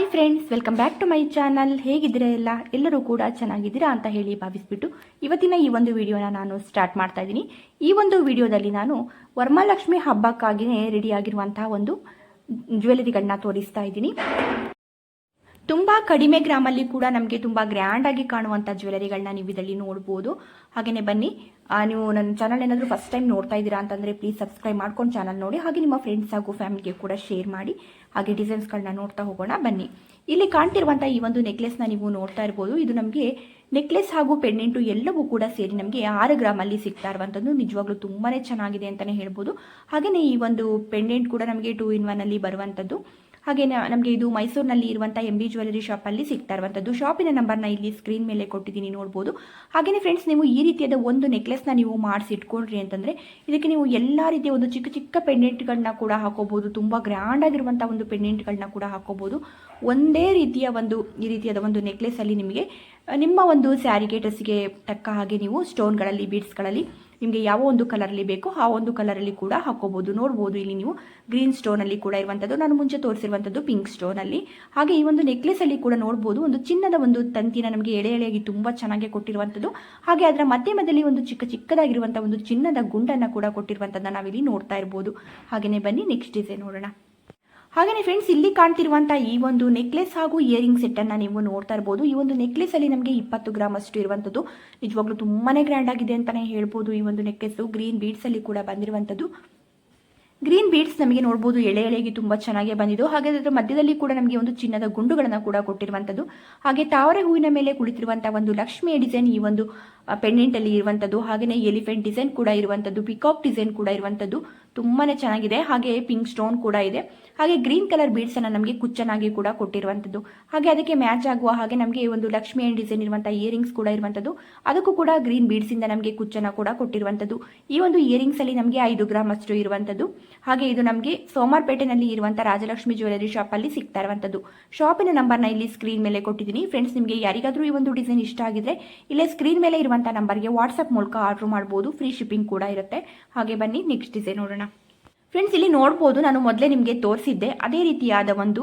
Hi friends welcome back to my channel ಹೇಗಿದ್ದೀರಾ ಎಲ್ಲ? ಎಲ್ಲರೂ ಕೂಡ ಚೆನ್ನಾಗಿದ್ದೀರಾ ಅಂತ ಹೇಳಿ ಭಾವಿಸ್ಬಿಟ್ಟು ಇವತ್ತಿನ ಈ ಒಂದು ವಿಡಿಯೋನ ನಾನು ಸ್ಟಾರ್ಟ್ ಮಾಡ್ತಾ ಇದ್ದೀನಿ. ಈ ಒಂದು ವಿಡಿಯೋದಲ್ಲಿ ನಾನು ವರಮಹಾಲಕ್ಷ್ಮಿ ಹಬ್ಬಕ್ಕಾಗಿಯೇ ರೆಡಿಯಾಗಿರುವಂತಹ ಒಂದು ಜ್ಯುವೆಲರಿಗಳನ್ನ ತೋರಿಸ್ತಾ ಇದ್ದೀನಿ. ತುಂಬ ಕಡಿಮೆ ಗ್ರಾಮಲ್ಲಿ ಕೂಡ ನಮಗೆ ತುಂಬ ಗ್ರ್ಯಾಂಡಾಗಿ ಕಾಣುವಂಥ ಜ್ಯುವೆಲರಿಗಳನ್ನ ನೀವು ಇದರಲ್ಲಿ ನೋಡ್ಬೋದು. ಹಾಗೆಯೇ ಬನ್ನಿ ನೀವು ನನ್ನ ಚಾನಲ್ ಏನಾದರೂ ಫಸ್ಟ್ ಟೈಮ್ ನೋಡ್ತಾ ಇದ್ದೀರಾ ಅಂತಂದರೆ ಪ್ಲೀಸ್ ಸಬ್ಸ್ಕ್ರೈಬ್ ಮಾಡ್ಕೊಂಡು ಚಾನಲ್ ನೋಡಿ, ಹಾಗೆ ನಿಮ್ಮ ಫ್ರೆಂಡ್ಸ್ ಹಾಗೂ ಫ್ಯಾಮಿಲಿಗೆ ಕೂಡ ಶೇರ್ ಮಾಡಿ. ಹಾಗೆ ಡಿಸೈನ್ಸ್ಗಳನ್ನ ನೋಡ್ತಾ ಹೋಗೋಣ, ಬನ್ನಿ. ಇಲ್ಲಿ ಕಾಣ್ತಿರುವಂಥ ಈ ಒಂದು ನೆಕ್ಲೆಸ್ನ ನೀವು ನೋಡ್ತಾ ಇರ್ಬೋದು. ಇದು ನಮಗೆ ನೆಕ್ಲೆಸ್ ಹಾಗೂ ಪೆಂಡೆಂಟು ಎಲ್ಲವೂ ಕೂಡ ಸೇರಿ ನಮಗೆ ಆರು ಗ್ರಾಮಲ್ಲಿ ಸಿಗ್ತಾ ಇರುವಂಥದ್ದು ನಿಜವಾಗ್ಲೂ ತುಂಬಾ ಚೆನ್ನಾಗಿದೆ ಅಂತಲೇ ಹೇಳ್ಬೋದು. ಹಾಗೆಯೇ ಈ ಒಂದು ಪೆಂಡೆಂಟ್ ಕೂಡ ನಮಗೆ ಟೂ ಇನ್ ಒನ್ ಅಲ್ಲಿ ಬರುವಂಥದ್ದು ಹಾಗೆ ನಮಗೆ ಇದು ಮೈಸೂರಿನಲ್ಲಿ ಇರುವಂಥ ಎಂ ಬಿ ಜ್ಯುವೆಲರಿ ಶಾಪಲ್ಲಿ ಸಿಗ್ತಾ ಇರುವಂಥದ್ದು ಶಾಪಿನ ನಂಬರ್ನ ಇಲ್ಲಿ ಸ್ಕ್ರೀನ್ ಮೇಲೆ ಕೊಟ್ಟಿದ್ದೀನಿ, ನೋಡ್ಬೋದು. ಹಾಗೆಯೇ ಫ್ರೆಂಡ್ಸ್ ನೀವು ಈ ರೀತಿಯಾದ ಒಂದು ನೆಕ್ಲೆಸ್ನ ನೀವು ಮಾಡಿಸಿ ಇಟ್ಕೊಂಡ್ರಿ ಅಂತಂದರೆ, ಇದಕ್ಕೆ ನೀವು ಎಲ್ಲ ರೀತಿಯ ಒಂದು ಚಿಕ್ಕ ಚಿಕ್ಕ ಪೆಂಡೆಂಟ್ಗಳನ್ನ ಕೂಡ ಹಾಕೋಬೋದು. ತುಂಬ ಗ್ರ್ಯಾಂಡ್ ಆಗಿರುವಂಥ ಒಂದು ಪೆಂಡೆಂಟ್ಗಳನ್ನ ಕೂಡ ಹಾಕೋಬೋದು. ಒಂದೇ ರೀತಿಯ ಒಂದು, ಈ ರೀತಿಯಾದ ಒಂದು ನೆಕ್ಲೆಸಲ್ಲಿ ನಿಮಗೆ, ನಿಮ್ಮ ಒಂದು ಸ್ಯಾರಿಗೆ ಡ್ರೆಸ್ಸಿಗೆ ತಕ್ಕ ಹಾಗೆ ನೀವು ಸ್ಟೋನ್ಗಳಲ್ಲಿ ಬೀಡ್ಸ್ಗಳಲ್ಲಿ ನಿಮಗೆ ಯಾವ ಒಂದು ಕಲರಲ್ಲಿ ಬೇಕೋ ಆ ಒಂದು ಕಲರಲ್ಲಿ ಕೂಡ ಹಾಕೋಬಹುದು ನೋಡ್ಬೋದು ಇಲ್ಲಿ ನೀವು ಗ್ರೀನ್ ಸ್ಟೋನ್ ಅಲ್ಲಿ ಕೂಡ ಇರುವಂಥದ್ದು ನಾನು ಮುಂಚೆ ತೋರಿಸಿರುವಂಥದ್ದು ಪಿಂಕ್ ಸ್ಟೋನ್ ಅಲ್ಲಿ. ಹಾಗೆ ಈ ಒಂದು ನೆಕ್ಲೆಸ್ ಅಲ್ಲಿ ಕೂಡ ನೋಡಬಹುದು ಒಂದು ಚಿನ್ನದ ಒಂದು ತಂತಿನ ನಮಗೆ ಎಳೆ ಎಳೆಯಾಗಿ ತುಂಬಾ ಚೆನ್ನಾಗಿ ಕೊಟ್ಟಿರುವಂಥದ್ದು ಹಾಗೆ ಅದರ ಮಧ್ಯ ಮಧ್ಯದಲ್ಲಿ ಒಂದು ಚಿಕ್ಕ ಚಿಕ್ಕದಾಗಿರುವಂತಹ ಒಂದು ಚಿನ್ನದ ಗುಂಡನ್ನ ಕೂಡ ಕೊಟ್ಟಿರುವಂಥದ್ದನ್ನ ನಾವಿಲ್ಲಿ ನೋಡ್ತಾ ಇರ್ಬೋದು. ಹಾಗೆಯೇ ಬನ್ನಿ ನೆಕ್ಸ್ಟ್ ಡಿಸೈನ್ ನೋಡೋಣ. ಹಾಗೆಯೇ ಫ್ರೆಂಡ್ಸ್ ಇಲ್ಲಿ ಕಾಣ್ತಿರುವಂಥ ಈ ಒಂದು ನೆಕ್ಲೆಸ್ ಹಾಗೂ ಇಯರಿಂಗ್ ಸೆಟ್ಟನ್ನು ನೀವು ನೋಡ್ತಾ ಇರ್ಬೋದು. ಈ ಒಂದು ನೆಕ್ಲೆಸ್ ಅಲ್ಲಿ ನಮಗೆ ಇಪ್ಪತ್ತು ಗ್ರಾಮ್ ಅಷ್ಟು ಇರುವಂಥದ್ದು ನಿಜವಾಗ್ಲೂ ತುಂಬಾನೇ ಗ್ರ್ಯಾಂಡ್ ಆಗಿದೆ ಅಂತಾನೆ ಹೇಳ್ಬೋದು ಈ ಒಂದು ನೆಕ್ಲೆಸ್ ಗ್ರೀನ್ ಬೀಡ್ಸ್ ಅಲ್ಲಿ ಕೂಡ ಬಂದಿರುವಂಥದ್ದು ಗ್ರೀನ್ ಬೀಡ್ಸ್ ನಮಗೆ ನೋಡ್ಬೋದು ಎಳೆ ಎಳೆಗೆ ತುಂಬ ಚೆನ್ನಾಗಿ ಬಂದಿದ್ದು. ಹಾಗೆ ಅದರ ಮಧ್ಯದಲ್ಲಿ ಕೂಡ ನಮಗೆ ಒಂದು ಚಿನ್ನದ ಗುಂಡುಗಳನ್ನು ಕೂಡ ಕೊಟ್ಟಿರುವಂಥದ್ದು ಹಾಗೆ ತಾವರೆ ಹೂವಿನ ಮೇಲೆ ಕುಳಿತಿರುವಂಥ ಒಂದು ಲಕ್ಷ್ಮಿಯ ಡಿಸೈನ್ ಈ ಒಂದು ಪೆಂಡೆಂಟ್ ಅಲ್ಲಿ ಇರುವಂಥದ್ದು ಹಾಗೆಯೇ ಎಲಿಫೆಂಟ್ ಡಿಸೈನ್ ಕೂಡ ಇರುವಂಥದ್ದು ಪಿಕಾಕ್ ಡಿಸೈನ್ ಕೂಡ ಇರುವಂಥದ್ದು ತುಂಬಾನೇ ಚೆನ್ನಾಗಿದೆ. ಹಾಗೆ ಪಿಂಕ್ ಸ್ಟೋನ್ ಕೂಡ ಇದೆ. ಹಾಗೆ ಗ್ರೀನ್ ಕಲರ್ ಬೀಡ್ಸ್ ಅನ್ನ ನಮಗೆ ಕುಚ್ಚನಾಗಿ ಕೂಡ ಕೊಟ್ಟಿರುವಂಥದ್ದು. ಹಾಗೆ ಅದಕ್ಕೆ ಮ್ಯಾಚ್ ಆಗುವ ಹಾಗೆ ನಮಗೆ ಒಂದು ಲಕ್ಷ್ಮಿ ಅಂಡ್ ಡಿಸೈನ್ ಇರುವಂತಹ ಇಯರಿಂಗ್ಸ್ ಕೂಡ ಇರುವಂಥದ್ದು. ಅದಕ್ಕೂ ಕೂಡ ಗ್ರೀನ್ ಬೀಡ್ಸ್ ಇಂದ ನಮಗೆ ಕುಚ್ಚನ ಕೂಡ ಕೊಟ್ಟಿರುವಂಥದ್ದು. ಈ ಒಂದು ಇಯರಿಂಗ್ಸ್ ಅಲ್ಲಿ ನಮಗೆ ಐದು ಗ್ರಾಮ್ ಅಷ್ಟು ಇರುವಂಥದ್ದು. ಹಾಗೆ ಇದು ನಮಗೆ ಸೋಮಾರ್ಪೇಟೆನಲ್ಲಿ ಇರುವಂತಹ ರಾಜಲಕ್ಷ್ಮಿ ಜ್ಯುವೆಲರಿ ಶಾಪ್ ಅಲ್ಲಿ ಸಿಗ್ತಾ ಇರುವಂಥದ್ದು. ಶಾಪಿನ ನಂಬರ್ನ ಇಲ್ಲಿ ಸ್ಕ್ರೀನ್ ಮೇಲೆ ಕೊಟ್ಟಿದ್ದೀನಿ. ಫ್ರೆಂಡ್ಸ್ ನಿಮಗೆ ಯಾರಿಗಾದರೂ ಈ ಒಂದು ಡಿಸೈನ್ ಇಷ್ಟ ಆಗಿದ್ರೆ ಇಲ್ಲೇ ಸ್ಕ್ರೀನ್ ಮೇಲೆ ಇರುವಂತಹ ನಂಬರ್ಗೆ ವಾಟ್ಸ್ಆಪ್ ಮೂಲಕ ಆರ್ಡರ್ ಮಾಡಬಹುದು ಫ್ರೀ ಶಿಪ್ಪಿಂಗ್ ಕೂಡ ಇರುತ್ತೆ. ಹಾಗೆ ಬನ್ನಿ ನೆಕ್ಸ್ಟ್ ಡಿಸೈನ್ ನೋಡೋಣ. ಫ್ರೆಂಡ್ಸ್ ಇಲ್ಲಿ ನೋಡ್ಬೋದು, ನಾನು ಮೊದಲೇ ನಿಮಗೆ ತೋರಿಸಿದ್ದೆ. ಅದೇ ರೀತಿಯಾದ ಒಂದು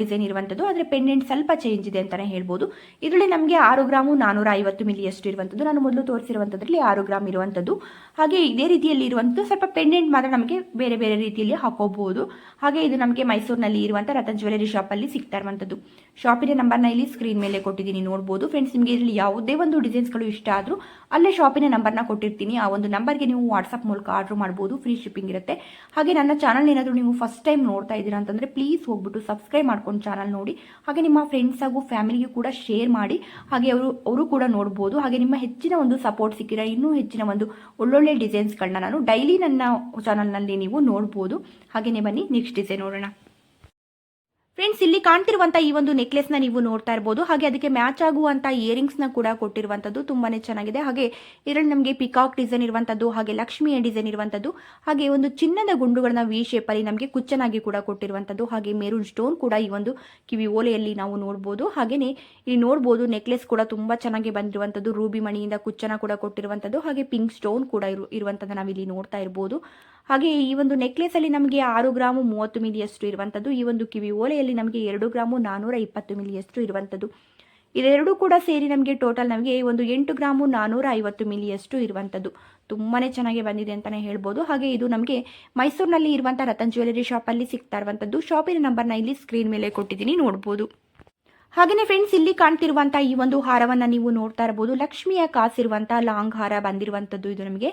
ಡಿಸೈನ್ ಇರುವಂಥದ್ದು. ಆದರೆ ಪೆಂಡೆಂಟ್ ಸ್ವಲ್ಪ ಚೇಂಜ್ ಇದೆ ಅಂತಲೇ ಹೇಳ್ಬೋದು. ಇದರಲ್ಲಿ ನಮಗೆ ಆರು ಗ್ರಾಮು ನಾನ್ನೂರ ಐವತ್ತು ಮಿಲಿ ಅಷ್ಟು ಇರುವಂಥದ್ದು. ನಾನು ಮೊದಲು ತೋರಿಸಿರುವಂಥದ್ರಲ್ಲಿ ಆರು ಗ್ರಾಮ್ ಇರುವಂಥದ್ದು. ಹಾಗೆ ಇದೇ ರೀತಿಯಲ್ಲಿ ಇರುವಂಥದ್ದು, ಸ್ವಲ್ಪ ಪೆಂಡೆಂಟ್ ಮಾತ್ರ ನಮಗೆ ಬೇರೆ ಬೇರೆ ರೀತಿಯಲ್ಲಿ ಹಾಕೋಬಹುದು ಹಾಗೆ ಇದು ನಮಗೆ ಮೈಸೂರಿನಲ್ಲಿ ಇರುವಂಥ ರತನ್ ಜ್ಯುವೆಲರಿ ಶಾಪಲ್ಲಿ ಸಿಗ್ತಾ ಇರುವಂಥದ್ದು. ಶಾಪಿನ ನಂಬರ್ನ ಇಲ್ಲಿ ಸ್ಕ್ರೀನ್ ಮೇಲೆ ಕೊಟ್ಟಿದ್ದೀನಿ, ನೋಡ್ಬೋದು. ಫ್ರೆಂಡ್ಸ್ ನಿಮಗೆ ಇದರಲ್ಲಿ ಯಾವುದೇ ಒಂದು ಡಿಸೈನ್ಸ್ಗಳು ಇಷ್ಟ ಆದರೂ ಅಲ್ಲೇ ಶಾಪಿನ ನಂಬರ್ನ ಕೊಟ್ಟಿರ್ತೀನಿ. ಆ ಒಂದು ನಂಬರ್ಗೆ ನೀವು ವಾಟ್ಸಪ್ ಮೂಲಕ ಆರ್ಡರ್ ಮಾಡ್ಬೋದು. ಫ್ರೀ ಶಿಪ್ಪಿಂಗ್ ಇರುತ್ತೆ. ಹಾಗೆ ನನ್ನ ಚಾನಲ್ ಏನಾದರೂ ನೀವು ಫಸ್ಟ್ ಟೈಮ್ ನೋಡ್ತಾ ಇದ್ದೀರಾ ಅಂತಂದರೆ ಪ್ಲೀಸ್ ಹೋಗ್ಬಿಟ್ಟು ಸಬ್ಸ್ಕ್ರೈಬ್ ಮಾಡ್ಕೊಂಡು ಚಾನಲ್ ನೋಡಿ. ಹಾಗೆ ನಿಮ್ಮ ಫ್ರೆಂಡ್ಸ್ ಹಾಗೂ ಫ್ಯಾಮಿಲಿಗೂ ಕೂಡ ಶೇರ್ ಮಾಡಿ. ಹಾಗೆ ಅವರು ಅವರು ಕೂಡ ನೋಡ್ಬೋದು. ಹಾಗೆ ನಿಮ್ಮ ಹೆಚ್ಚಿನ ಒಂದು ಸಪೋರ್ಟ್ ಸಿಕ್ಕಿರ ಇನ್ನೂ ಹೆಚ್ಚಿನ ಒಂದು ಒಳ್ಳೊಳ್ಳೆ ಡಿಸೈನ್ಸ್ಗಳನ್ನ ನಾನು ಡೈಲಿ ನನ್ನ ಚಾನಲ್ನಲ್ಲಿ ನೀವು ನೋಡ್ಬೋದು. ಹಾಗೆಯೇ ಬನ್ನಿ ನೆಕ್ಸ್ಟ್ ಡಿಸೈನ್ ನೋಡೋಣ. ಫ್ರೆಂಡ್ಸ್ ಇಲ್ಲಿ ಕಾಣ್ತಿರುವಂಥ ಈ ಒಂದು ನೆಕ್ಲೆಸ್ನ ನೀವು ನೋಡ್ತಾ ಇರಬಹುದು ಹಾಗೆ ಅದಕ್ಕೆ ಮ್ಯಾಚ್ ಆಗುವಂಥ ಇಯರಿಂಗ್ಸ್ನ ಕೂಡ ಕೊಟ್ಟಿರುವಂತದ್ದು ತುಂಬಾನೇ ಚೆನ್ನಾಗಿದೆ. ಹಾಗೆ ಇದರಲ್ಲಿ ನಮಗೆ ಪಿಕಾಕ್ ಡಿಸೈನ್ ಇರುವಂತದ್ದು, ಹಾಗೆ ಲಕ್ಷ್ಮಿಯ ಡಿಸೈನ್ ಇರುವಂತದ್ದು, ಹಾಗೆ ಒಂದು ಚಿನ್ನದ ಗುಂಡುಗಳನ್ನ ವಿ ಶೇಪಲ್ಲಿ ನಮಗೆ ಕುಚ್ಚನಾಗಿ ಕೂಡ ಕೊಟ್ಟಿರುವಂಥದ್ದು ಹಾಗೆ ಮೆರೂನ್ ಸ್ಟೋನ್ ಕೂಡ ಈ ಒಂದು ಕಿವಿ ಓಲೆಯಲ್ಲಿ ನಾವು ನೋಡಬಹುದು ಹಾಗೆಯೇ ಇಲ್ಲಿ ನೋಡಬಹುದು ನೆಕ್ಲೆಸ್ ಕೂಡ ತುಂಬಾ ಚೆನ್ನಾಗಿ ಬಂದಿರುವಂತದ್ದು, ರೂಬಿ ಮಣಿಯಿಂದ ಕುಚ್ಚನ ಕೂಡ ಕೊಟ್ಟಿರುವಂಥದ್ದು ಹಾಗೆ ಪಿಂಕ್ ಸ್ಟೋನ್ ಕೂಡ ಇರು ಇರುವಂಥದ್ದು ನಾವಿಲ್ಲಿ ನೋಡ್ತಾ ಇರ್ಬೋದು. ಹಾಗೆ ಈ ಒಂದು ನೆಕ್ಲೆಸ್ ಅಲ್ಲಿ ನಮಗೆ ಆರು ಗ್ರಾಮು ಮೂವತ್ತು ಮಿಲಿಯಷ್ಟು ಇರುವಂಥದ್ದು ಈ ಒಂದು ಕಿವಿ ಓಲೆಯಲ್ಲಿ ನಮಗೆ ಎರಡು ಗ್ರಾಮು ನಾನೂರ ಇಪ್ಪತ್ತು ಮಿಲಿಯಷ್ಟು ಇರುವಂಥದ್ದು ಇದೆರಡೂ ಕೂಡ ಸೇರಿ ನಮಗೆ ಟೋಟಲ್ ನಮಗೆ ಒಂದು ಎಂಟು ಗ್ರಾಮು ನಾನೂರ ಐವತ್ತು ಮಿಲಿಯಷ್ಟು ಇರುವಂಥದ್ದು ತುಂಬಾನೇ ಚೆನ್ನಾಗಿ ಬಂದಿದೆ ಅಂತಲೇ ಹೇಳ್ಬೋದು. ಹಾಗೆ ಇದು ನಮಗೆ ಮೈಸೂರಿನಲ್ಲಿ ಇರುವಂಥ ರತನ್ ಜ್ಯುವೆಲರಿ ಶಾಪಲ್ಲಿ ಸಿಗ್ತಾ ಇರುವಂಥದ್ದು ಶಾಪಿನ ನಂಬರ್ನ ಇಲ್ಲಿ ಸ್ಕ್ರೀನ್ ಮೇಲೆ ಕೊಟ್ಟಿದ್ದೀನಿ, ನೋಡ್ಬೋದು. ಹಾಗೆಯೇ ಫ್ರೆಂಡ್ಸ್ ಇಲ್ಲಿ ಕಾಣ್ತಿರುವಂಥ ಈ ಒಂದು ಹಾರವನ್ನು ನೀವು ನೋಡ್ತಾ ಇರಬಹುದು ಲಕ್ಷ್ಮಿಯ ಕಾಸಿರುವಂಥ ಲಾಂಗ್ ಹಾರ ಬಂದಿರುವಂಥದ್ದು ಇದು ನಮಗೆ.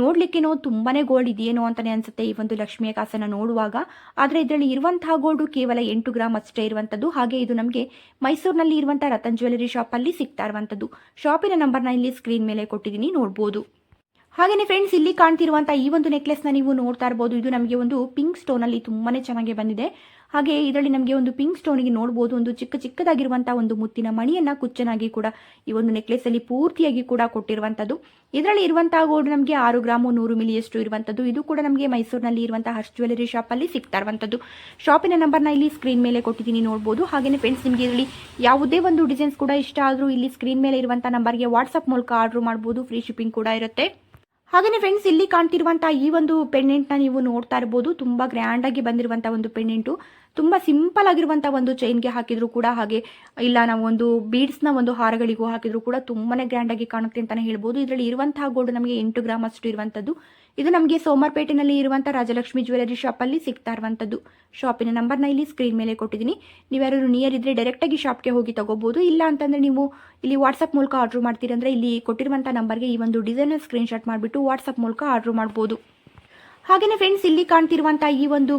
ನೋಡ್ಲಿಕ್ಕೇನೋ ತುಂಬಾನೇ ಗೋಲ್ಡ್ ಇದೆಯೇನೋ ಅಂತಾನೆ ಅನ್ಸುತ್ತೆ ಈ ಒಂದು ಲಕ್ಷ್ಮಿಯ ಕಾಸನ್ನು ನೋಡುವಾಗ. ಆದರೆ ಇದರಲ್ಲಿ ಇರುವಂತಹ ಗೋಲ್ಡು ಕೇವಲ ಎಂಟು ಗ್ರಾಮ್ ಅಷ್ಟೇ ಇರುವಂಥದ್ದು. ಹಾಗೆ ಇದು ನಮಗೆ ಮೈಸೂರಿನಲ್ಲಿ ಇರುವಂತಹ ರತನ್ ಜ್ಯುವೆಲರಿ ಶಾಪಲ್ಲಿ ಸಿಗ್ತಾ ಇರುವಂಥದ್ದು. ಶಾಪಿನ ನಂಬರ್ನ ಇಲ್ಲಿ ಸ್ಕ್ರೀನ್ ಮೇಲೆ ಕೊಟ್ಟಿದ್ದೀನಿ, ನೋಡ್ಬೋದು. ಹಾಗೆಯೇ ಫ್ರೆಂಡ್ಸ್ ಇಲ್ಲಿ ಕಾಣ್ತಿರುವಂತ ಈ ಒಂದು ನೆಕ್ಲೆಸ್ನ ನೀವು ನೋಡ್ತಾ ಇರಬಹುದು ಇದು ನಮಗೆ ಒಂದು ಪಿಂಕ್ ಸ್ಟೋನ್ ಅಲ್ಲಿ ತುಂಬಾನೇ ಚೆನ್ನಾಗಿ ಬಂದಿದೆ. ಹಾಗೆ ಇದರಲ್ಲಿ ನಮಗೆ ಒಂದು ಪಿಂಕ್ ಸ್ಟೋನಿಗೆ ನೋಡಬಹುದು ಒಂದು ಚಿಕ್ಕ ಚಿಕ್ಕದಾಗಿರುವಂತಹ ಒಂದು ಮುತ್ತಿನ ಮಣಿಯನ್ನ ಕುಚ್ಚನಾಗಿ ಕೂಡ ಈ ಒಂದು ನೆಕ್ಲೆಸ್ ಅಲ್ಲಿ ಪೂರ್ತಿಯಾಗಿ ಕೂಡ ಕೊಟ್ಟಿರುವಂತದ್ದು. ಇದರಲ್ಲಿ ಇರುವಂತಹ ಗೋಲ್ಡ್ ನಮಗೆ ಆರು ಗ್ರಾಮು ನೂರು ಮಿಲಿಯಷ್ಟು ಇರುವಂತದ್ದು. ಇದು ಕೂಡ ನಮಗೆ ಮೈಸೂರಿನಲ್ಲಿ ಇರುವಂತಹ ಹರ್ಷ್ ಜ್ಯುವೆಲರಿ ಅಲ್ಲಿ ಸಿಗ್ತಾ ಇರುವಂತದ್ದು. ಶಾಪಿನ ನಂಬರ್ನ ಇಲ್ಲಿ ಸ್ಕ್ರೀನ್ ಮೇಲೆ ಕೊಟ್ಟಿದ್ದೀನಿ ನೋಡಬಹುದು ಹಾಗೆಯೇ ಫ್ರೆಂಡ್ಸ್ ನಿಮಗೆ ಇದರಲ್ಲಿ ಯಾವುದೇ ಒಂದು ಡಿಸೈನ್ಸ್ ಕೂಡ ಇಷ್ಟ ಆದರೂ ಇಲ್ಲಿ ಸ್ಕ್ರೀನ್ ಮೇಲೆ ಇರುವಂತಹ ನಂಬರ್ಗೆ ವಾಟ್ಸ್ಆಪ್ ಮೂಲಕ ಆರ್ಡರ್ ಮಾಡಬಹುದು ಫ್ರೀ ಶಿಪ್ಪಿಂಗ್ ಕೂಡ ಇರುತ್ತೆ. ಹಾಗೆಯೇ ಫ್ರೆಂಡ್ಸ್ ಇಲ್ಲಿ ಕಾಣ್ತಿರುವಂತಹ ಈ ಒಂದು ಪೆಂಡೆಂಟ್ನ ನೀವು ನೋಡ್ತಾ ಇರಬಹುದು ತುಂಬಾ ಗ್ರ್ಯಾಂಡ್ ಆಗಿ ಬಂದಿರುವಂತಹ ಒಂದು ಪೆಂಡೆಂಟು ತುಂಬ ಸಿಂಪಲ್ ಆಗಿರುವಂಥ ಒಂದು ಚೈನ್ಗೆ ಹಾಕಿದ್ರು ಕೂಡ ಹಾಗೆ, ಇಲ್ಲ ನಾವು ಒಂದು ಬೀಡ್ಸ್ನ ಒಂದು ಹಾರಗಳಿಗೂ ಹಾಕಿದ್ರು ಕೂಡ ತುಂಬಾನೇ ಗ್ರ್ಯಾಂಡ್ ಆಗಿ ಕಾಣುತ್ತೆ ಅಂತಾನೆ ಹೇಳ್ಬೋದು. ಇದರಲ್ಲಿ ಇರುವಂತಹ ಗೋಲ್ಡ್ ನಮಗೆ ಎಂಟು ಗ್ರಾಮ್ ಅಷ್ಟು ಇರುವಂಥದ್ದು ಇದು ನಮಗೆ ಸೋಮವಾರಪೇಟೆನಲ್ಲಿ ಇರುವಂಥ ರಾಜಲಕ್ಷ್ಮಿ ಜ್ಯುವೆಲರಿ ಶಾಪಲ್ಲಿ ಸಿಗ್ತಾ ಇರುವಂಥದ್ದು ಶಾಪಿನ ನಂಬರ್ನ ಇಲ್ಲಿ ಸ್ಕ್ರೀನ್ ಮೇಲೆ ಕೊಟ್ಟಿದ್ದೀನಿ. ನೀವು ಯಾರು ನಿಯರ್ ಇದ್ದರೆ ಡೈರೆಕ್ಟಾಗಿ ಶಾಪ್ಗೆ ಹೋಗಿ ತಗೋಬೋದು. ಇಲ್ಲ ಅಂತಂದರೆ ನೀವು ಇಲ್ಲಿ ವಾಟ್ಸಪ್ ಮೂಲಕ ಆರ್ಡರ್ ಮಾಡ್ತೀರಿ ಅಂದ್ರೆ ಇಲ್ಲಿ ಕೊಟ್ಟಿರುವಂಥ ನಂಬರ್ಗೆ ಈ ಒಂದು ಡಿಸೈನ್ ಸ್ಕ್ರೀನ್ಶಾಟ್ ಮಾಡಿಬಿಟ್ಟು ವಾಟ್ಸಪ್ ಮೂಲಕ ಆರ್ಡರ್ ಮಾಡ್ಬೋದು. ಹಾಗೆಯೇ ಫ್ರೆಂಡ್ಸ್ ಇಲ್ಲಿ ಕಾಣ್ತಿರುವಂಥ ಈ ಒಂದು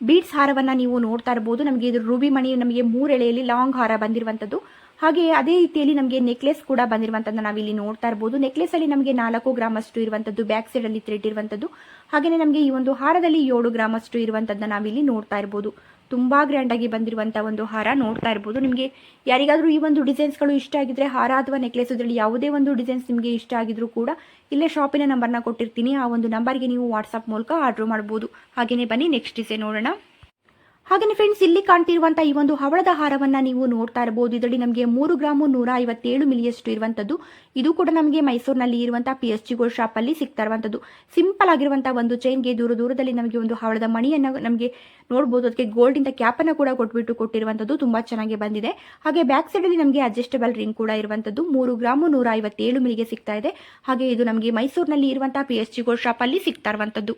ಬೀಡ್ಸ್ ಹಾರವನ್ನು ನೀವು ನೋಡ್ತಾ ಇರ್ಬೋದು. ನಮಗೆ ಇದು ರೂಬಿ ಮಣಿ, ನಮಗೆ ಮೂರೆಳೆಯಲ್ಲಿ ಲಾಂಗ್ ಹಾರ ಬಂದಿರುವಂಥದ್ದು ಹಾಗೆ ಅದೇ ರೀತಿಯಲ್ಲಿ ನಮಗೆ ನೆಕ್ಲೆಸ್ ಕೂಡ ಬಂದಿರುವಂಥದ್ದು ನಾವಿಲ್ಲಿ ನೋಡ್ತಾ ಇರ್ಬೋದು. ನೆಕ್ಲೆಸ್ ಅಲ್ಲಿ ನಮಗೆ ನಾಲ್ಕು ಗ್ರಾಮ್ ಅಷ್ಟು ಇರುವಂಥದ್ದು ಬ್ಯಾಕ್ ಸೈಡ್ ಅಲ್ಲಿ ಥ್ರೆಡ್ ಇರುವಂಥದ್ದು ಹಾಗೆಯೇ ನಮಗೆ ಈ ಒಂದು ಹಾರದಲ್ಲಿ ಏಳು ಗ್ರಾಮ್ ಅಷ್ಟು ಇರುವಂಥದ್ದನ್ನ ನಾವಿಲ್ಲಿ ನೋಡ್ತಾ ಇರ್ಬೋದು. ತುಂಬಾ ಗ್ರ್ಯಾಂಡ್ ಆಗಿ ಬಂದಿರುವಂಥ ಒಂದು ಹಾರ ನೋಡ್ತಾ ಇರ್ಬೋದು. ನಿಮಗೆ ಯಾರಿಗಾದ್ರೂ ಈ ಒಂದು ಡಿಸೈನ್ಸ್ಗಳು ಇಷ್ಟ ಆಗಿದ್ರೆ ಹಾರ ಅಥವಾ ನೆಕ್ಲೆಸ್ ಇದರಲ್ಲಿ ಯಾವುದೇ ಒಂದು ಡಿಸೈನ್ಸ್ ನಿಮಗೆ ಇಷ್ಟ ಆಗಿದ್ರು ಕೂಡ ಇಲ್ಲೇ ಶಾಪಿನ ನಂಬರ್ನ ಕೊಟ್ಟಿರ್ತೀನಿ. ಆ ಒಂದು ನಂಬರ್ಗೆ ನೀವು ವಾಟ್ಸಪ್ ಮೂಲಕ ಆರ್ಡರ್ ಮಾಡ್ಬೋದು. ಹಾಗೆಯೇ ಬನ್ನಿ ನೆಕ್ಸ್ಟ್ ಡಿಸೈನ್ ನೋಡೋಣ. ಹಾಗೆಯೇ ಫ್ರೆಂಡ್ಸ್ ಇಲ್ಲಿ ಕಾಣ್ತಿರುವಂತಹ ಈ ಒಂದು ಹವಳದ ಹಾರವನ್ನ ನೀವು ನೋಡ್ತಾ ಇರಬಹುದು ಇದರಲ್ಲಿ ನಮಗೆ ಮೂರು ಗ್ರಾಮು ನೂರ ಐವತ್ತೇಳು ಮಿಲಿಯಷ್ಟು ಇರುವಂತದ್ದು. ಇದು ಕೂಡ ನಮಗೆ ಮೈಸೂರಿನಲ್ಲಿ ಇರುವಂತಹ ಪಿ ಎಸ್ ಜಿ ಗೋಲ್ಡ್ ಅಲ್ಲಿ ಸಿಗ್ತಾ ಇರುವಂತದ್ದು. ಸಿಂಪಲ್ ಆಗಿರುವಂತಹ ಒಂದು ಚೈನ್ಗೆ ದೂರ ದೂರದಲ್ಲಿ ನಮಗೆ ಒಂದು ಹವಳದ ಮಣಿಯನ್ನು ನಮಗೆ ನೋಡಬಹುದು ಅದಕ್ಕೆ ಗೋಲ್ಡ್ ಇಂದ ಕ್ಯಾಪ್ ಅನ್ನ ಕೂಡ ಕೊಟ್ಬಿಟ್ಟು ಕೊಟ್ಟಿರುವಂತದ್ದು ತುಂಬಾ ಚೆನ್ನಾಗಿ ಬಂದಿದೆ. ಹಾಗೆ ಬ್ಯಾಕ್ ಸೈಡ್ ಅಲ್ಲಿ ನಮಗೆ ಅಡ್ಜಸ್ಟಬಲ್ ರಿಂಗ್ ಕೂಡ ಇರುವಂತದ್ದು. ಮೂರು ಗ್ರಾಮು ನೂರ ಐವತ್ತೇಳು ಮಿಲಿಗೆ ಸಿಗ್ತಾ ಇದೆ. ಹಾಗೆ ಇದು ನಮಗೆ ಮೈಸೂರಿನಲ್ಲಿ ಇರುವಂತಹ ಪಿ ಎಸ್ ಜಿ ಗೋಲ್ಡ್ ಶಾಪಲ್ಲಿ ಸಿಗ್ತಾ ಇರುವಂಥದ್ದು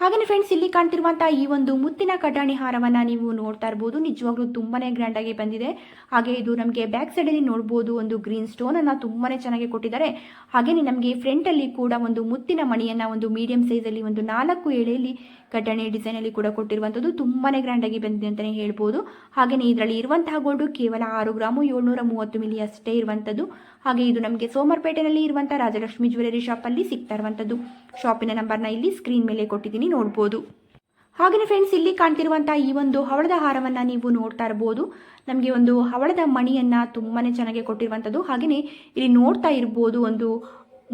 ಹಾಗೆಯೇ ಫ್ರೆಂಡ್ಸ್ ಇಲ್ಲಿ ಕಾಣ್ತಿರುವಂತಹ ಈ ಒಂದು ಮುತ್ತಿನ ಕಟಾಣಿ ಹಾರವನ್ನ ನೀವು ನೋಡ್ತಾ ಇರಬಹುದು ನಿಜವಾಗ್ಲೂ ತುಂಬಾನೇ ಗ್ರ್ಯಾಂಡ್ ಆಗಿ ಬಂದಿದೆ. ಹಾಗೆ ಇದು ನಮಗೆ ಬ್ಯಾಕ್ ಸೈಡ್ ಅಲ್ಲಿ ನೋಡಬಹುದು ಒಂದು ಗ್ರೀನ್ ಸ್ಟೋನ್ ಅನ್ನ ತುಂಬಾನೇ ಚೆನ್ನಾಗಿ ಕೊಟ್ಟಿದ್ದಾರೆ. ಹಾಗೆಯೇ ನಮಗೆ ಫ್ರಂಟ್ ಅಲ್ಲಿ ಕೂಡ ಒಂದು ಮುತ್ತಿನ ಮಣಿಯನ್ನ ಒಂದು ಮೀಡಿಯಂ ಸೈಜ್ ಅಲ್ಲಿ ಒಂದು ನಾಲ್ಕು ಎಳೆಯಲ್ಲಿ ಕಟಾಣಿ ಡಿಸೈನ್ ಅಲ್ಲಿ ಕೂಡ ಕೊಟ್ಟಿರುವಂತದ್ದು ತುಂಬಾನೇ ಗ್ರ್ಯಾಂಡ್ ಆಗಿ ಬಂದಿದೆ ಅಂತಾನೆ ಹೇಳ್ಬೋದು. ಹಾಗೇನೆ ಇದರಲ್ಲಿ ಇರುವಂತಹ ಗೋಲ್ಡ್ ಕೇವಲ ಆರು ಗ್ರಾಮು ಏಳ್ನೂರ ಮೂವತ್ತು ಮಿಲಿ ಅಷ್ಟೇ ಇರುವಂಥದ್ದು. ಹಾಗೆ ಇದು ನಮಗೆ ಸೋಮರ್ಪೇಟೆನಲ್ಲಿ ಇರುವಂತಹ ರಾಜಲಕ್ಷ್ಮಿ ಜ್ಯುವೆಲರಿ ಶಾಪಲ್ಲಿ ಸಿಗ್ತಾ ಇರುವಂಥದ್ದು. ಶಾಪಿನ ನಂಬರ್ನ ಇಲ್ಲಿ ಸ್ಕ್ರೀನ್ ಮೇಲೆ ಕೊಟ್ಟಿದ್ದೀನಿ, ನೋಡ್ಬೋದು. ಹಾಗೆಯೇ ಫ್ರೆಂಡ್ಸ್ ಇಲ್ಲಿ ಕಾಣ್ತಿರುವಂಥ ಈ ಒಂದು ಹವಳದ ಹಾರವನ್ನು ನೀವು ನೋಡ್ತಾ ಇರ್ಬೋದು. ನಮಗೆ ಒಂದು ಹವಳದ ಮಣಿಯನ್ನು ತುಂಬಾ ಚೆನ್ನಾಗಿ ಕೊಟ್ಟಿರುವಂಥದ್ದು ಹಾಗೆಯೇ ಇಲ್ಲಿ ನೋಡ್ತಾ ಇರ್ಬೋದು ಒಂದು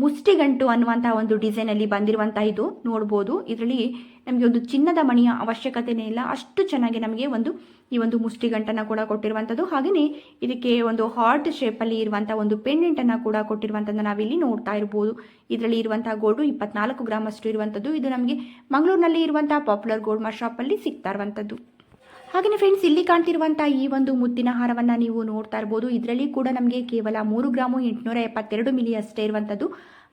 ಮುಷ್ಟಿಗಂಟು ಅನ್ನುವಂತಹ ಒಂದು ಡಿಸೈನಲ್ಲಿ ಬಂದಿರುವಂತಹ ಇದು ನೋಡ್ಬೋದು. ಇದರಲ್ಲಿ ನಮಗೆ ಒಂದು ಚಿನ್ನದ ಮಣಿಯ ಅವಶ್ಯಕತೆನೇ ಇಲ್ಲ. ಅಷ್ಟು ಚೆನ್ನಾಗಿ ನಮಗೆ ಒಂದು ಈ ಒಂದು ಮುಷ್ಟಿಗಂಟನ್ನು ಕೂಡ ಕೊಟ್ಟಿರುವಂಥದ್ದು. ಹಾಗೆಯೇ ಇದಕ್ಕೆ ಒಂದು ಹಾರ್ಟ್ ಶೇಪಲ್ಲಿ ಇರುವಂಥ ಒಂದು ಪೆಂಡೆಂಟನ್ನು ಕೂಡ ಕೊಟ್ಟಿರುವಂಥದ್ದು ನಾವಿಲ್ಲಿ ನೋಡ್ತಾ ಇರ್ಬೋದು. ಇದರಲ್ಲಿ ಇರುವಂತಹ ಗೋಲ್ಡು ಇಪ್ಪತ್ನಾಲ್ಕು ಗ್ರಾಮ್ ಅಷ್ಟು ಇರುವಂಥದ್ದು. ಇದು ನಮಗೆ ಮಂಗಳೂರಿನಲ್ಲಿ ಇರುವಂತಹ ಪಾಪ್ಯುಲರ್ ಗೋಲ್ಡ್ ಮಾರ್ ಶಾಪಲ್ಲಿ ಸಿಗ್ತಾ ಇರುವಂಥದ್ದು. ಹಾಗೆಯೇ ಫ್ರೆಂಡ್ಸ್ ಇಲ್ಲಿ ಕಾಣ್ತಿರುವಂಥ ಈ ಒಂದು ಮುತ್ತಿನ ಹಾರವನ್ನು ನೀವು ನೋಡ್ತಾ ಇರ್ಬೋದು. ಇದರಲ್ಲಿ ಕೂಡ ನಮಗೆ ಕೇವಲ ಮೂರು ಗ್ರಾಮು ಎಂಟುನೂರ ಎಪ್ಪತ್ತೆರಡು ಮಿಲಿ ಅಷ್ಟೇ ಇರುವಂಥದ್ದು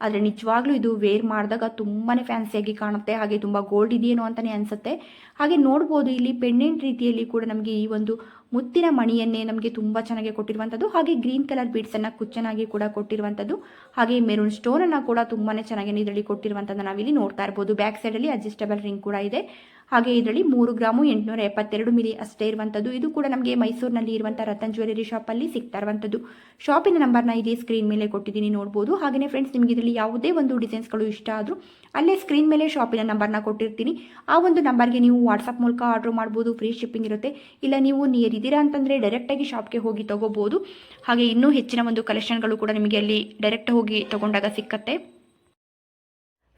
ಆದರೆ ನಿಜವಾಗ್ಲೂ ಇದು ವೇರ್ ಮಾಡಿದಾಗ ತುಂಬಾ ಫ್ಯಾನ್ಸಿಯಾಗಿ ಕಾಣುತ್ತೆ. ಹಾಗೆ ತುಂಬ ಗೋಲ್ಡ್ ಇದೆಯೇನೋ ಅಂತಲೇ ಅನಿಸುತ್ತೆ. ಹಾಗೆ ನೋಡ್ಬೋದು, ಇಲ್ಲಿ ಪೆಂಡೆಂಟ್ ರೀತಿಯಲ್ಲಿ ಕೂಡ ನಮಗೆ ಈ ಒಂದು ಮುತ್ತಿನ ಮಣಿಯನ್ನೇ ನಮಗೆ ತುಂಬ ಚೆನ್ನಾಗಿ ಕೊಟ್ಟಿರುವಂಥದ್ದು ಹಾಗೆ ಗ್ರೀನ್ ಕಲರ್ ಬೀಡ್ಸನ್ನು ಕುಚ್ಚನಾಗಿ ಕೂಡ ಕೊಟ್ಟಿರುವಂಥದ್ದು ಹಾಗೆ ಮೆರೂನ್ ಸ್ಟೋನನ್ನು ಕೂಡ ತುಂಬಾ ಚೆನ್ನಾಗಿ ಇದರಲ್ಲಿ ಕೊಟ್ಟಿರುವಂಥದ್ದು ನಾವಿಲ್ಲಿ ನೋಡ್ತಾ ಇರ್ಬೋದು. ಬ್ಯಾಕ್ ಸೈಡಲ್ಲಿ ಅಡ್ಜಸ್ಟಬಲ್ ರಿಂಗ್ ಕೂಡ ಇದೆ. ಹಾಗೆ ಇದರಲ್ಲಿ ಮೂರು ಗ್ರಾಮು, ಎಂಟುನೂರ ಎಪ್ಪತ್ತೆರಡು ಮಿಲಿ ಅಷ್ಟೇ ಇರುವಂಥದ್ದು. ಇದು ಕೂಡ ನಮಗೆ ಮೈಸೂರಿನಲ್ಲಿ ಇರುವಂಥ ರತನ್ ಜ್ಯುವೆಲರಿ ಶಾಪಲ್ಲಿ ಸಿಗ್ತಾ ಇರುವಂಥದ್ದು ಶಾಪಿನ ನಂಬರ್ನ ಇಲ್ಲಿ ಸ್ಕ್ರೀನ್ ಮೇಲೆ ಕೊಟ್ಟಿದ್ದೀನಿ, ನೋಡ್ಬೋದು. ಹಾಗೆಯೇ ಫ್ರೆಂಡ್ಸ್ ನಿಮಗೆ ಇದರಲ್ಲಿ ಯಾವುದೇ ಒಂದು ಡಿಸೈನ್ಸ್ಗಳು ಇಷ್ಟ ಆದರೂ ಅಲ್ಲೇ ಸ್ಕ್ರೀನ್ ಮೇಲೆ ಶಾಪಿನ ನಂಬರ್ನ ಕೊಟ್ಟಿರ್ತೀನಿ. ಆ ಒಂದು ನಂಬರ್ಗೆ ನೀವು ವಾಟ್ಸಪ್ ಮೂಲಕ ಆರ್ಡರ್ ಮಾಡ್ಬೋದು ಫ್ರೀ ಶಿಪ್ಪಿಂಗ್ ಇರುತ್ತೆ. ಇಲ್ಲ ನೀವು ನಿಯರ್ ಇದ್ದೀರಾ ಅಂತಂದರೆ ಡೈರೆಕ್ಟಾಗಿ ಶಾಪ್ಗೆ ಹೋಗಿ ತಗೋಬೋದು. ಹಾಗೆ ಇನ್ನೂ ಹೆಚ್ಚಿನ ಒಂದು ಕಲೆಕ್ಷನ್ಗಳು ಕೂಡ ನಿಮಗೆ ಅಲ್ಲಿ ಡೈರೆಕ್ಟ್ ಹೋಗಿ ತಗೊಂಡಾಗ ಸಿಕ್ಕತ್ತೆ.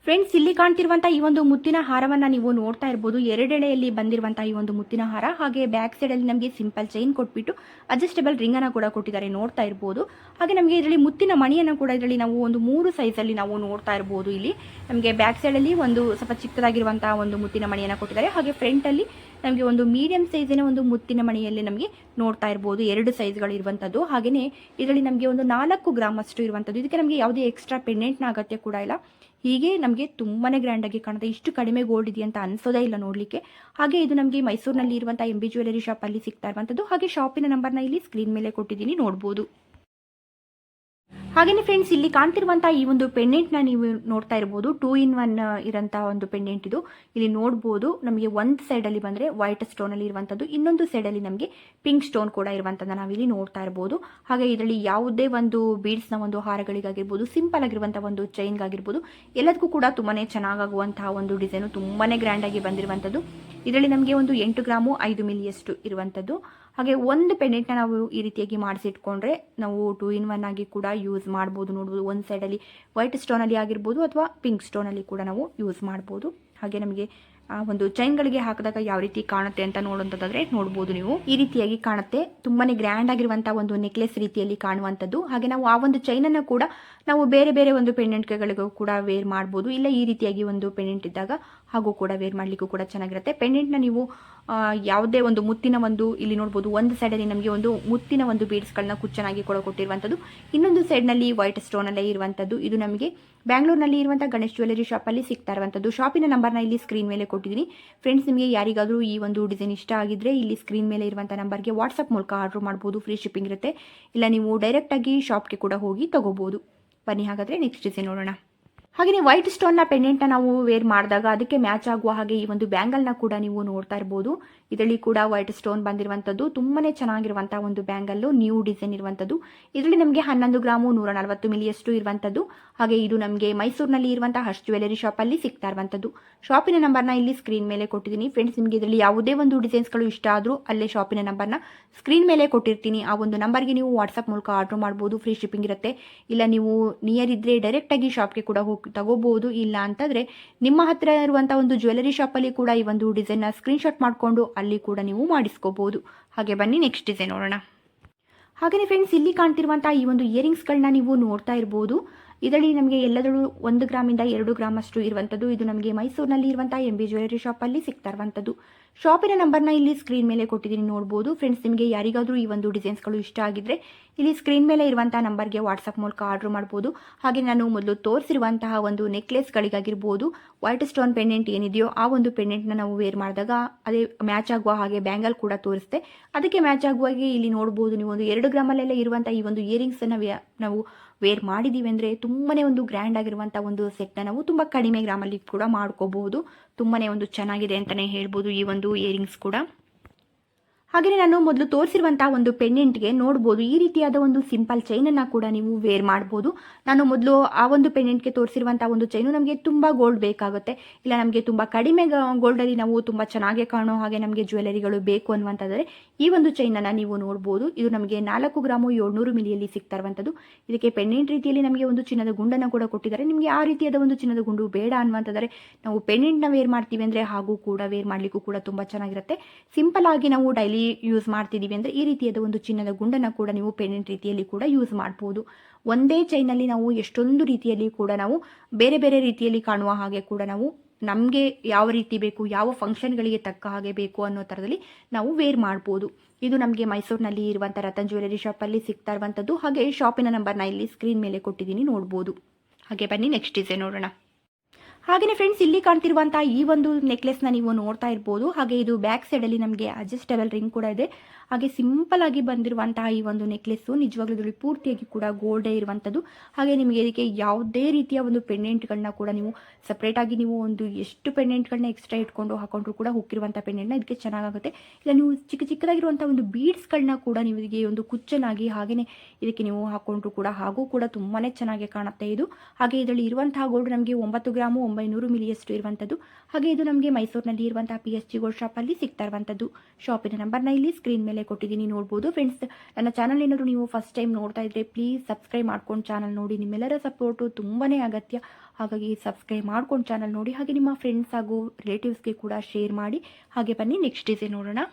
ಫ್ರೆಂಡ್ಸ್ ಇಲ್ಲಿ ಕಾಣ್ತಿರುವಂತಹ ಈ ಒಂದು ಮುತ್ತಿನ ಹಾರವನ್ನ ನೀವು ನೋಡ್ತಾ ಇರ್ಬೋದು. ಎರಡೆಳೆಯಲ್ಲಿ ಬಂದಿರುವಂತಹ ಈ ಒಂದು ಮುತ್ತಿನ ಹಾರ, ಹಾಗೆ ಬ್ಯಾಕ್ ಸೈಡ್ ಅಲ್ಲಿ ನಮಗೆ ಸಿಂಪಲ್ ಚೈನ್ ಕೊಟ್ಬಿಟ್ಟು ರಿಂಗ್ ಅನ್ನ ಕೂಡ ಕೊಟ್ಟಿದ್ದಾರೆ ನೋಡ್ತಾ ಇರ್ಬೋದು. ಹಾಗೆ ನಮಗೆ ಇದರಲ್ಲಿ ಮುತ್ತಿನ ಮಣಿಯನ್ನು ಕೂಡ ಇದರಲ್ಲಿ ನಾವು ಒಂದು ಮೂರು ಸೈಜಲ್ಲಿ ನಾವು ನೋಡ್ತಾ ಇರ್ಬೋದು ಇಲ್ಲಿ. ನಮಗೆ ಬ್ಯಾಕ್ ಸೈಡಲ್ಲಿ ಒಂದು ಸ್ವಲ್ಪ ಚಿಕ್ಕದಾಗಿರುವಂತಹ ಒಂದು ಮುತ್ತಿನ ಮಣಿಯನ್ನು ಕೊಟ್ಟಿದ್ದಾರೆ. ಹಾಗೆ ಫ್ರಂಟಲ್ಲಿ ನಮಗೆ ಒಂದು ಮೀಡಿಯಂ ಸೈಜಿನ ಒಂದು ಮುತ್ತಿನ ಮಣಿಯಲ್ಲಿ ನಮಗೆ ನೋಡ್ತಾ ಇರ್ಬೋದು. ಎರಡು ಸೈಜ್ಗಳು ಇರುವಂಥದ್ದು ಹಾಗೆಯೇ ಇದರಲ್ಲಿ ನಮಗೆ ಒಂದು ನಾಲ್ಕು ಗ್ರಾಮ್ ಅಷ್ಟು ಇರುವಂಥದ್ದು ಇದಕ್ಕೆ ನಮಗೆ ಯಾವುದೇ ಎಕ್ಸ್ಟ್ರಾ ಪೆಂಡೆಂಟ್ನ ಅಗತ್ಯ ಕೂಡ ಇಲ್ಲ. ಹೀಗೆ ನಮಗೆ ತುಂಬಾ ಗ್ರ್ಯಾಂಡಾಗಿ ಕಾಣುತ್ತೆ. ಇಷ್ಟು ಕಡಿಮೆ ಗೋಲ್ಡ್ ಇದೆ ಅಂತ ಅನ್ಸೋದೇ ಇಲ್ಲ ನೋಡಲಿಕ್ಕೆ. ಹಾಗೆ ಇದು ನಮಗೆ ಮೈಸೂರಿನಲ್ಲಿ ಇರುವಂಥ ಎಂ ಬಿ ಜ್ಯುವೆಲರಿ ಶಾಪಲ್ಲಿ ಸಿಗ್ತಾ ಇರುವಂಥದ್ದು ಹಾಗೆ ಶಾಪಿನ ನಂಬರ್ನ ಇಲ್ಲಿ ಸ್ಕ್ರೀನ್ ಮೇಲೆ ಕೊಟ್ಟಿದ್ದೀನಿ. ನೋಡ್ಬೋದು. ಹಾಗೆಯೇ ಫ್ರೆಂಡ್ಸ್ ಇಲ್ಲಿ ಕಾಣ್ತಿರುವಂತಹ ಈ ಒಂದು ಪೆಂಡೆಂಟ್ನ ನೀವು ನೋಡ್ತಾ ಇರಬಹುದು ಟೂ ಇನ್ ಒನ್ ಇರುವಂತ ಒಂದು ಪೆಂಡೆಂಟ್ ಇದು. ಇಲ್ಲಿ ನೋಡಬಹುದು ನಮಗೆ ಒಂದು ಸೈಡಲ್ಲಿ ಬಂದ್ರೆ ವೈಟ್ ಸ್ಟೋನ್ ಅಲ್ಲಿ ಇರುವಂತದ್ದು, ಇನ್ನೊಂದು ಸೈಡಲ್ಲಿ ನಮಗೆ ಪಿಂಕ್ ಸ್ಟೋನ್ ಕೂಡ ಇರುವಂಥದ್ದು ನಾವಿಲ್ಲಿ ನೋಡ್ತಾ ಇರಬಹುದು ಹಾಗೆ ಇದರಲ್ಲಿ ಯಾವುದೇ ಒಂದು ಬೀಡ್ಸ್ನ ಒಂದು ಹಾರಗಳಿಗಾಗಿರ್ಬೋದು ಸಿಂಪಲ್ ಆಗಿರುವಂತಹ ಒಂದು ಚೈನ್ ಚೈನ್ಗಾಗಿರ್ಬೋದು ಎಲ್ಲದಕ್ಕೂ ಕೂಡ ತುಂಬಾನೇ ಚೆನ್ನಾಗಾಗುವಂತಹ ಒಂದು ಡಿಸೈನ್ ತುಂಬಾನೇ ಗ್ರ್ಯಾಂಡ್ ಆಗಿ ಬಂದಿರುವಂತದ್ದು. ಇದರಲ್ಲಿ ನಮಗೆ ಒಂದು ಎಂಟು ಗ್ರಾಮು ಐದು ಮಿಲಿಯಷ್ಟು ಇರುವಂಥದ್ದು ಹಾಗೆ ಒಂದು ಪೆಂಡೆಂಟ್ನ ನಾವು ಈ ರೀತಿಯಾಗಿ ಮಾಡಿಸಿಟ್ಕೊಂಡ್ರೆ ನಾವು ಟೂ ಇನ್ ಒನ್ ಆಗಿ ಕೂಡ ಯೂಸ್ ಮಾಡ್ಬೋದು ನೋಡ್ಬೋದು. ಒಂದು ಸೈಡಲ್ಲಿ ವೈಟ್ ಸ್ಟೋನಲ್ಲಿ ಆಗಿರ್ಬೋದು ಅಥವಾ ಪಿಂಕ್ ಸ್ಟೋನಲ್ಲಿ ಕೂಡ ನಾವು ಯೂಸ್ ಮಾಡ್ಬೋದು. ಹಾಗೆ ನಮಗೆ, ಆ, ಒಂದು ಚೈನ್ಗಳಿಗೆ ಹಾಕಿದಾಗ ಯಾವ ರೀತಿ ಕಾಣುತ್ತೆ ಅಂತ ನೋಡುವಂಥದ್ದಾದ್ರೆ ನೋಡ್ಬೋದು ನೀವು. ಈ ರೀತಿಯಾಗಿ ಕಾಣುತ್ತೆ. ತುಂಬಾನೇ ಗ್ರ್ಯಾಂಡ್ ಆಗಿರುವಂತಹ ಒಂದು ನೆಕ್ಲೆಸ್ ರೀತಿಯಲ್ಲಿ ಕಾಣುವಂಥದ್ದು. ಹಾಗೆ ನಾವು ಆ ಒಂದು ಚೈನನ್ನು ಕೂಡ ನಾವು ಬೇರೆ ಬೇರೆ ಒಂದು ಪೆಂಡೆಂಟ್ಗಳಿಗೂ ಕೂಡ ವೇರ್ ಮಾಡ್ಬೋದು. ಇಲ್ಲ ಈ ರೀತಿಯಾಗಿ ಒಂದು ಪೆಂಡೆಂಟ್ ಇದ್ದಾಗ ಹಾಗೂ ಕೂಡ ವೇರ್ ಮಾಡಲಿಕ್ಕೂ ಕೂಡ ಚೆನ್ನಾಗಿರುತ್ತೆ. ಪೆಂಡೆಂಟ್ನ ನೀವು ಯಾವುದೇ ಒಂದು ಮುತ್ತಿನ ಒಂದು, ಇಲ್ಲಿ ನೋಡ್ಬೋದು, ಒಂದು ಸೈಡಲ್ಲಿ ನಮಗೆ ಒಂದು ಮುತ್ತಿನ ಒಂದು ಬೀಡ್ಸ್ಗಳನ್ನ ಕುಚ್ಚನಾಗಿ ಕೂಡ ಕೊಟ್ಟಿರುವಂಥದ್ದು. ಇನ್ನೊಂದು ಸೈಡ್ನಲ್ಲಿ ವೈಟ್ ಸ್ಟೋನಲ್ಲೇ ಇರುವಂಥದ್ದು. ಇದು ನಮಗೆ ಬ್ಯಾಂಗ್ಳೂರ್ನಲ್ಲಿ ಇರುವಂಥ ಗಣೇಶ್ ಜ್ಯುವೆಲರಿ ಶಾಪಲ್ಲಿ ಸಿಗ್ತಾ ಇರುವಂಥದ್ದು. ಶಾಪಿನ ನಂಬರ್ನ ಇಲ್ಲಿ ಸ್ಕ್ರೀನ್ ಮೇಲೆ ಕೊಟ್ಟಿದ್ದೀನಿ. ಫ್ರೆಂಡ್ಸ್ ನಿಮಗೆ ಯಾರಿಗಾದರೂ ಈ ಒಂದು ಡಿಸೈನ್ ಇಷ್ಟ ಆಗಿದ್ರೆ ಇಲ್ಲಿ ಸ್ಕ್ರೀನ್ ಮೇಲೆ ಇರುವಂಥ ನಂಬರ್ಗೆ ವಾಟ್ಸಪ್ ಮೂಲಕ ಆರ್ಡರ್ ಮಾಡ್ಬೋದು. ಫ್ರೀ ಶಿಪ್ಪಿಂಗ್ ಇರುತ್ತೆ. ಇಲ್ಲ, ನೀವು ಡೈರೆಕ್ಟಾಗಿ ಶಾಪ್ಗೆ ಕೂಡ ಹೋಗಿ ತಗೋಬೋದು. ಬನ್ನಿ, ಹಾಗಾದರೆ ನೆಕ್ಸ್ಟ್ ಡಿಸೈನ್ ನೋಡೋಣ. ಹಾಗೆಯೇ ವೈಟ್ ಸ್ಟೋನ್ನ ಪೆಂಡೆಂಟ್ನ ನಾವು ವೇರ್ ಮಾಡಿದಾಗ ಅದಕ್ಕೆ ಮ್ಯಾಚ್ ಆಗುವ ಹಾಗೆ ಈ ಒಂದು ಬ್ಯಾಂಗಲ್ನ ಕೂಡ ನೀವು ನೋಡ್ತಾ ಇರ್ಬೋದು. ಇದರಲ್ಲಿ ಕೂಡ ವೈಟ್ ಸ್ಟೋನ್ ಬಂದಿರುವಂಥದ್ದು, ತುಂಬಾನೇ ಚೆನ್ನಾಗಿರುವಂತ ಒಂದು ಬ್ಯಾಂಗಲ್ ನ್ಯೂ ಡಿಸೈನ್ ಇರುವಂಥದ್ದು. ಇದರಲ್ಲಿ ನಮಗೆ ಹನ್ನೊಂದು ಗ್ರಾಮು ನೂರ ನಲವತ್ತು ಮಿಲಿಯಷ್ಟು ಇರುವಂಥದ್ದು. ಹಾಗೆ ಇದು ನಮಗೆ ಮೈಸೂರಿನಲ್ಲಿ ಇರುವಂಥ ಹರ್ಷ್ ಜ್ಯುವೆಲರಿ ಶಾಪಲ್ಲಿ ಸಿಗ್ತಾ ಇರುವಂಥದ್ದು. ಶಾಪಿನ ನಂಬರ್ನ ಇಲ್ಲಿ ಸ್ಕ್ರೀನ್ ಮೇಲೆ ಕೊಟ್ಟಿದ್ದೀನಿ. ಫ್ರೆಂಡ್ಸ್ ನಿಮಗೆ ಇದರಲ್ಲಿ ಯಾವುದೇ ಒಂದು ಡಿಸೈನ್ಸ್ಗಳು ಇಷ್ಟ ಆದರೂ ಅಲ್ಲೇ ಶಾಪಿನ ನಂಬರ್ನ ಸ್ಕ್ರೀನ್ ಮೇಲೆ ಕೊಟ್ಟಿರ್ತೀನಿ. ಆ ಒಂದು ನಂಬರ್ಗೆ ನೀವು ವಾಟ್ಸಪ್ ಮೂಲಕ ಆರ್ಡರ್ ಮಾಡ್ಬೋದು. ಫ್ರೀ ಶಿಪ್ಪಿಂಗ್ ಇರುತ್ತೆ. ಇಲ್ಲ ನೀವು ನಿಯರ್ ಇದ್ದರೆ ಡೈರೆಕ್ಟಾಗಿ ಶಾಪ್ಗೆ ಕೂಡ ಹೋಗಿ ತಗೋಬಹುದು, ಇಲ್ಲ ಅಂತಂದ್ರೆ ನಿಮ್ಮ ಹತ್ರ ಇರುವಂತ ಒಂದು ಜ್ಯುವೆಲರಿ ಶಾಪಲ್ಲಿ ಕೂಡ ಈ ಒಂದು ಡಿಸೈನ್ನ ಸ್ಕ್ರೀನ್ಶಾಟ್ ಮಾಡಿಕೊಂಡು ಅಲ್ಲಿ ಕೂಡ ನೀವು ಮಾಡಿಸ್ಕೋಬಹುದು. ಹಾಗೆ ಬನ್ನಿ ನೆಕ್ಸ್ಟ್ ಡಿಸೈನ್ ನೋಡೋಣ. ಹಾಗೆಯೇ ಫ್ರೆಂಡ್ಸ್ ಇಲ್ಲಿ ಕಾಣ್ತಿರುವಂತಹ ಈ ಒಂದು ಇಯರಿಂಗ್ಸ್ಗಳನ್ನ ನೀವು ನೋಡ್ತಾ ಇರ್ಬೋದು. ಇದರಲ್ಲಿ ನಮಗೆ ಎಲ್ಲದರೂ ಒಂದು ಗ್ರಾಮಿಂದ ಎರಡು ಗ್ರಾಮ್ ಅಷ್ಟು ಇರುವಂಥದ್ದು ಇದು ನಮಗೆ ಮೈಸೂರಿನಲ್ಲಿ ಇರುವಂಥ ಎಂ ಬಿ ಜ್ಯುವೆಲರಿ ಶಾಪಲ್ಲಿ ಸಿಗ್ತಾ ಇರುವಂಥದ್ದು ಶಾಪಿನ ನಂಬರ್ನ ಇಲ್ಲಿ ಸ್ಕ್ರೀನ್ ಮೇಲೆ ಕೊಟ್ಟಿದ್ದೀನಿ ನೋಡ್ಬೋದು. ಫ್ರೆಂಡ್ಸ್ ನಿಮಗೆ ಯಾರಿಗಾದರೂ ಈ ಒಂದು ಡಿಸೈನ್ಸ್ಗಳು ಇಷ್ಟ ಆಗಿದ್ರೆ ಇಲ್ಲಿ ಸ್ಕ್ರೀನ್ ಮೇಲೆ ಇರುವಂಥ ನಂಬರ್ಗೆ ವಾಟ್ಸಪ್ ಮೂಲಕ ಆರ್ಡರ್ ಮಾಡ್ಬೋದು. ಹಾಗೆ ನಾನು ಮೊದಲು ತೋರಿಸಿರುವಂತಹ ಒಂದು ನೆಕ್ಲೆಸ್ಗಳಿಗಾಗಿರ್ಬೋದು ವೈಟ್ ಸ್ಟೋನ್ ಪೆಂಡೆಂಟ್ ಏನಿದೆಯೋ ಆ ಒಂದು ಪೆಂಡೆಂಟ್ನ ನಾವು ವೇರ್ ಮಾಡಿದಾಗ ಅದೇ ಮ್ಯಾಚ್ ಆಗುವ ಹಾಗೆ ಬ್ಯಾಂಗಲ್ ಕೂಡ ತೋರಿಸ್ತೆ. ಅದಕ್ಕೆ ಮ್ಯಾಚ್ ಆಗುವ ಹಾಗೆ ಇಲ್ಲಿ ನೋಡ್ಬೋದು. ನೀವು ಒಂದು ಎರಡು ಗ್ರಾಮಲ್ಲೆಲ್ಲ ಇರುವಂಥ ಈ ಒಂದು ಇಯರಿಂಗ್ಸನ್ನು ನಾವು ವೇರ್ ಮಾಡಿದ್ದೀವಿ ಅಂದರೆ ತುಂಬನೇ ಒಂದು ಗ್ರ್ಯಾಂಡ್ ಆಗಿರುವಂಥ ಒಂದು ಸೆಟ್ನ ನಾವು ತುಂಬ ಕಡಿಮೆ ಗ್ರಾಮಲ್ಲಿ ಕೂಡ ಮಾಡ್ಕೋಬಹುದು. ತುಂಬನೇ ಒಂದು ಚೆನ್ನಾಗಿದೆ ಅಂತಲೇ ಹೇಳ್ಬೋದು ಈ ಒಂದು ಇಯರಿಂಗ್ಸ್ ಕೂಡ. ಹಾಗೆಯೇ ನಾನು ಮೊದಲು ತೋರಿಸಿರುವಂತಹ ಒಂದು ಪೆಂಡೆಂಟ್ಗೆ ನೋಡ್ಬೋದು. ಈ ರೀತಿಯಾದ ಒಂದು ಸಿಂಪಲ್ ಚೈನನ್ನು ಕೂಡ ನೀವು ವೇರ್ ಮಾಡ್ಬೋದು. ನಾನು ಮೊದಲು ಆ ಒಂದು ಪೆಂಡೆಂಟ್ಗೆ ತೋರಿಸಿರುವಂತಹ ಒಂದು ಚೈನು ನಮಗೆ ತುಂಬ ಗೋಲ್ಡ್ ಬೇಕಾಗುತ್ತೆ. ಇಲ್ಲ, ನಮಗೆ ತುಂಬ ಕಡಿಮೆ ಗೋಲ್ಡಲ್ಲಿ ನಾವು ತುಂಬ ಚೆನ್ನಾಗಿ ಕಾಣೋ ಹಾಗೆ ನಮಗೆ ಜ್ಯುವೆಲರಿಗಳು ಬೇಕು ಅನ್ನುವಂಥದ್ದರೆ ಈ ಒಂದು ಚೈನನ್ನು ನೀವು ನೋಡ್ಬೋದು. ಇದು ನಮಗೆ ನಾಲ್ಕು ಗ್ರಾಮು ಏಳ್ನೂರು ಮಿಲಿಯಲ್ಲಿ ಸಿಗ್ತಾ ಇರುವಂಥದ್ದು ಇದಕ್ಕೆ ಪೆಂಡೆಂಟ್ ರೀತಿಯಲ್ಲಿ ನಮಗೆ ಒಂದು ಚಿನ್ನದ ಗುಂಡನ್ನು ಕೂಡ ಕೊಟ್ಟಿದ್ದಾರೆ. ನಿಮಗೆ ಆ ರೀತಿಯಾದ ಒಂದು ಚಿನ್ನದ ಗುಂಡು ಬೇಡ ಅನ್ನುವಂಥದ್ದರೆ ನಾವು ಪೆಂಡೆಂಟ್ನ ವೇರ್ ಮಾಡ್ತೀವಿ ಅಂದರೆ ಹಾಗೂ ಕೂಡ ವೇರ್ ಮಾಡಲಿಕ್ಕೂ ಕೂಡ ತುಂಬ ಚೆನ್ನಾಗಿರುತ್ತೆ. ಸಿಂಪಲ್ ಆಗಿ ನಾವು ಡೈಲಿ ಯೂಸ್ ಮಾಡ್ತಿದ್ದೀವಿ ಅಂದರೆ ಈ ರೀತಿಯಾದ ಒಂದು ಚಿನ್ನದ ಗುಂಡನ್ನು ಕೂಡ ನೀವು ಪೆಂಡೆಂಟ್ ರೀತಿಯಲ್ಲಿ ಕೂಡ ಯೂಸ್ ಮಾಡ್ಬೋದು. ಒಂದೇ ಚೈನಲ್ಲಿ ನಾವು ಎಷ್ಟೊಂದು ರೀತಿಯಲ್ಲಿ ಕೂಡ ನಾವು ಬೇರೆ ಬೇರೆ ರೀತಿಯಲ್ಲಿ ಕಾಣುವ ಹಾಗೆ ಕೂಡ ನಾವು ನಮಗೆ ಯಾವ ರೀತಿ ಬೇಕು, ಯಾವ ಫಂಕ್ಷನ್ಗಳಿಗೆ ತಕ್ಕ ಹಾಗೆ ಬೇಕು ಅನ್ನೋ ಥರದಲ್ಲಿ ನಾವು ವೇರ್ ಮಾಡ್ಬೋದು. ಇದು ನಮಗೆ ಮೈಸೂರಿನಲ್ಲಿ ಇರುವಂಥ ರತನ್ ಜ್ಯುವೆಲರಿ ಶಾಪಲ್ಲಿ ಸಿಗ್ತಾ ಇರುವಂಥದ್ದು ಹಾಗೆ ಶಾಪಿನ ನಂಬರ್ನ ಇಲ್ಲಿ ಸ್ಕ್ರೀನ್ ಮೇಲೆ ಕೊಟ್ಟಿದ್ದೀನಿ ನೋಡ್ಬೋದು. ಹಾಗೆ ಬನ್ನಿ ನೆಕ್ಸ್ಟ್ ಡಿಸೈನ್ ನೋಡೋಣ. ಹಾಗೆಯೇ ಫ್ರೆಂಡ್ಸ್ ಇಲ್ಲಿ ಕಾಣ್ತಿರುವಂತಹ ಈ ಒಂದು ನೆಕ್ಲೆಸ್ನ ನೀವು ನೋಡ್ತಾ ಇರ್ಬೋದು. ಹಾಗೆ ಇದು ಬ್ಯಾಕ್ ಸೈಡಲ್ಲಿ ನಮಗೆ ಅಡ್ಜಸ್ಟಬಲ್ ರಿಂಗ್ ಕೂಡ ಇದೆ. ಹಾಗೆ ಸಿಂಪಲ್ ಆಗಿ ಬಂದಿರುವಂತಹ ಈ ಒಂದು ನೆಕ್ಲೆಸ್ಸು ನಿಜವಾಗ್ಲೂ ಇದರಲ್ಲಿ ಪೂರ್ತಿಯಾಗಿ ಕೂಡ ಗೋಲ್ಡೇ ಇರುವಂಥದ್ದು ಹಾಗೆ ನಿಮಗೆ ಇದಕ್ಕೆ ಯಾವುದೇ ರೀತಿಯ ಒಂದು ಪೆಂಡೆಂಟ್ಗಳನ್ನ ಕೂಡ ನೀವು ಸಪ್ರೇಟಾಗಿ ನೀವು ಒಂದು ಎಷ್ಟು ಪೆಂಡೆಂಟ್ಗಳನ್ನ ಎಕ್ಸ್ಟ್ರಾ ಇಟ್ಕೊಂಡು ಹಾಕೊಂಡ್ರು ಕೂಡ ಹುಕ್ಕಿರುವಂಥ ಪೆಂಡೆಂಟ್ನ ಇದಕ್ಕೆ ಚೆನ್ನಾಗುತ್ತೆ ಇಲ್ಲ, ನೀವು ಚಿಕ್ಕ ಚಿಕ್ಕದಾಗಿರುವಂಥ ಒಂದು ಬೀಡ್ಸ್ಗಳನ್ನ ಕೂಡ ನಿಮಗೆ ಒಂದು ಕುಚ್ಚನಾಗಿ ಹಾಗೆಯೇ ಇದಕ್ಕೆ ನೀವು ಹಾಕೊಂಡ್ರು ಕೂಡ ಹಾಗೂ ಕೂಡ ತುಂಬಾ ಚೆನ್ನಾಗಿ ಕಾಣುತ್ತೆ ಇದು. ಹಾಗೆ ಇದರಲ್ಲಿ ಇರುವಂತಹ ಗೋಲ್ಡ್ ನಮಗೆ ಒಂಬತ್ತು ಗ್ರಾಮು ಒಂಬೈನೂರು ಮಿಲಿಯಷ್ಟು ಇರುವಂಥದ್ದು ಹಾಗೆ ಇದು ನಮಗೆ ಮೈಸೂರಿನಲ್ಲಿ ಇರುವಂತಹ ಪಿ ಎಸ್ ಜಿ ಗೋಲ್ಡ್ ಶಾಪಲ್ಲಿ ಸಿಗ್ತಾ ಇರುವಂಥದ್ದು ಶಾಪಿನ ನಂಬರ್ನ ಇಲ್ಲಿ ಸ್ಕ್ರೀನ್ ಮೇಲೆ ಕೊಟ್ಟಿದ್ದೀನಿ ನೋಡ್ಬೋದು. ಫ್ರೆಂಡ್ಸ್ ನನ್ನ ಚಾನಲ್ ಏನಾದರೂ ನೀವು ಫಸ್ಟ್ ಟೈಮ್ ನೋಡ್ತಾ ಇದ್ರೆ ಪ್ಲೀಸ್ ಸಬ್ಸ್ಕ್ರೈಬ್ ಮಾಡ್ಕೊಂಡು ಚಾನಲ್ ನೋಡಿ. ನಿಮ್ಮೆಲ್ಲರ ಸಪೋರ್ಟು ತುಂಬಾ ಅಗತ್ಯ. ಹಾಗಾಗಿ ಸಬ್ಸ್ಕ್ರೈಬ್ ಮಾಡ್ಕೊಂಡು ಚಾನಲ್ ನೋಡಿ. ಹಾಗೆ ನಿಮ್ಮ ಫ್ರೆಂಡ್ಸ್ ಹಾಗೂ ರಿಲೇಟಿವ್ಸ್ಗೆ ಕೂಡ ಶೇರ್ ಮಾಡಿ. ಹಾಗೆ ಬನ್ನಿ ನೆಕ್ಸ್ಟ್ ಡಿಸೈನ್ ನೋಡೋಣ.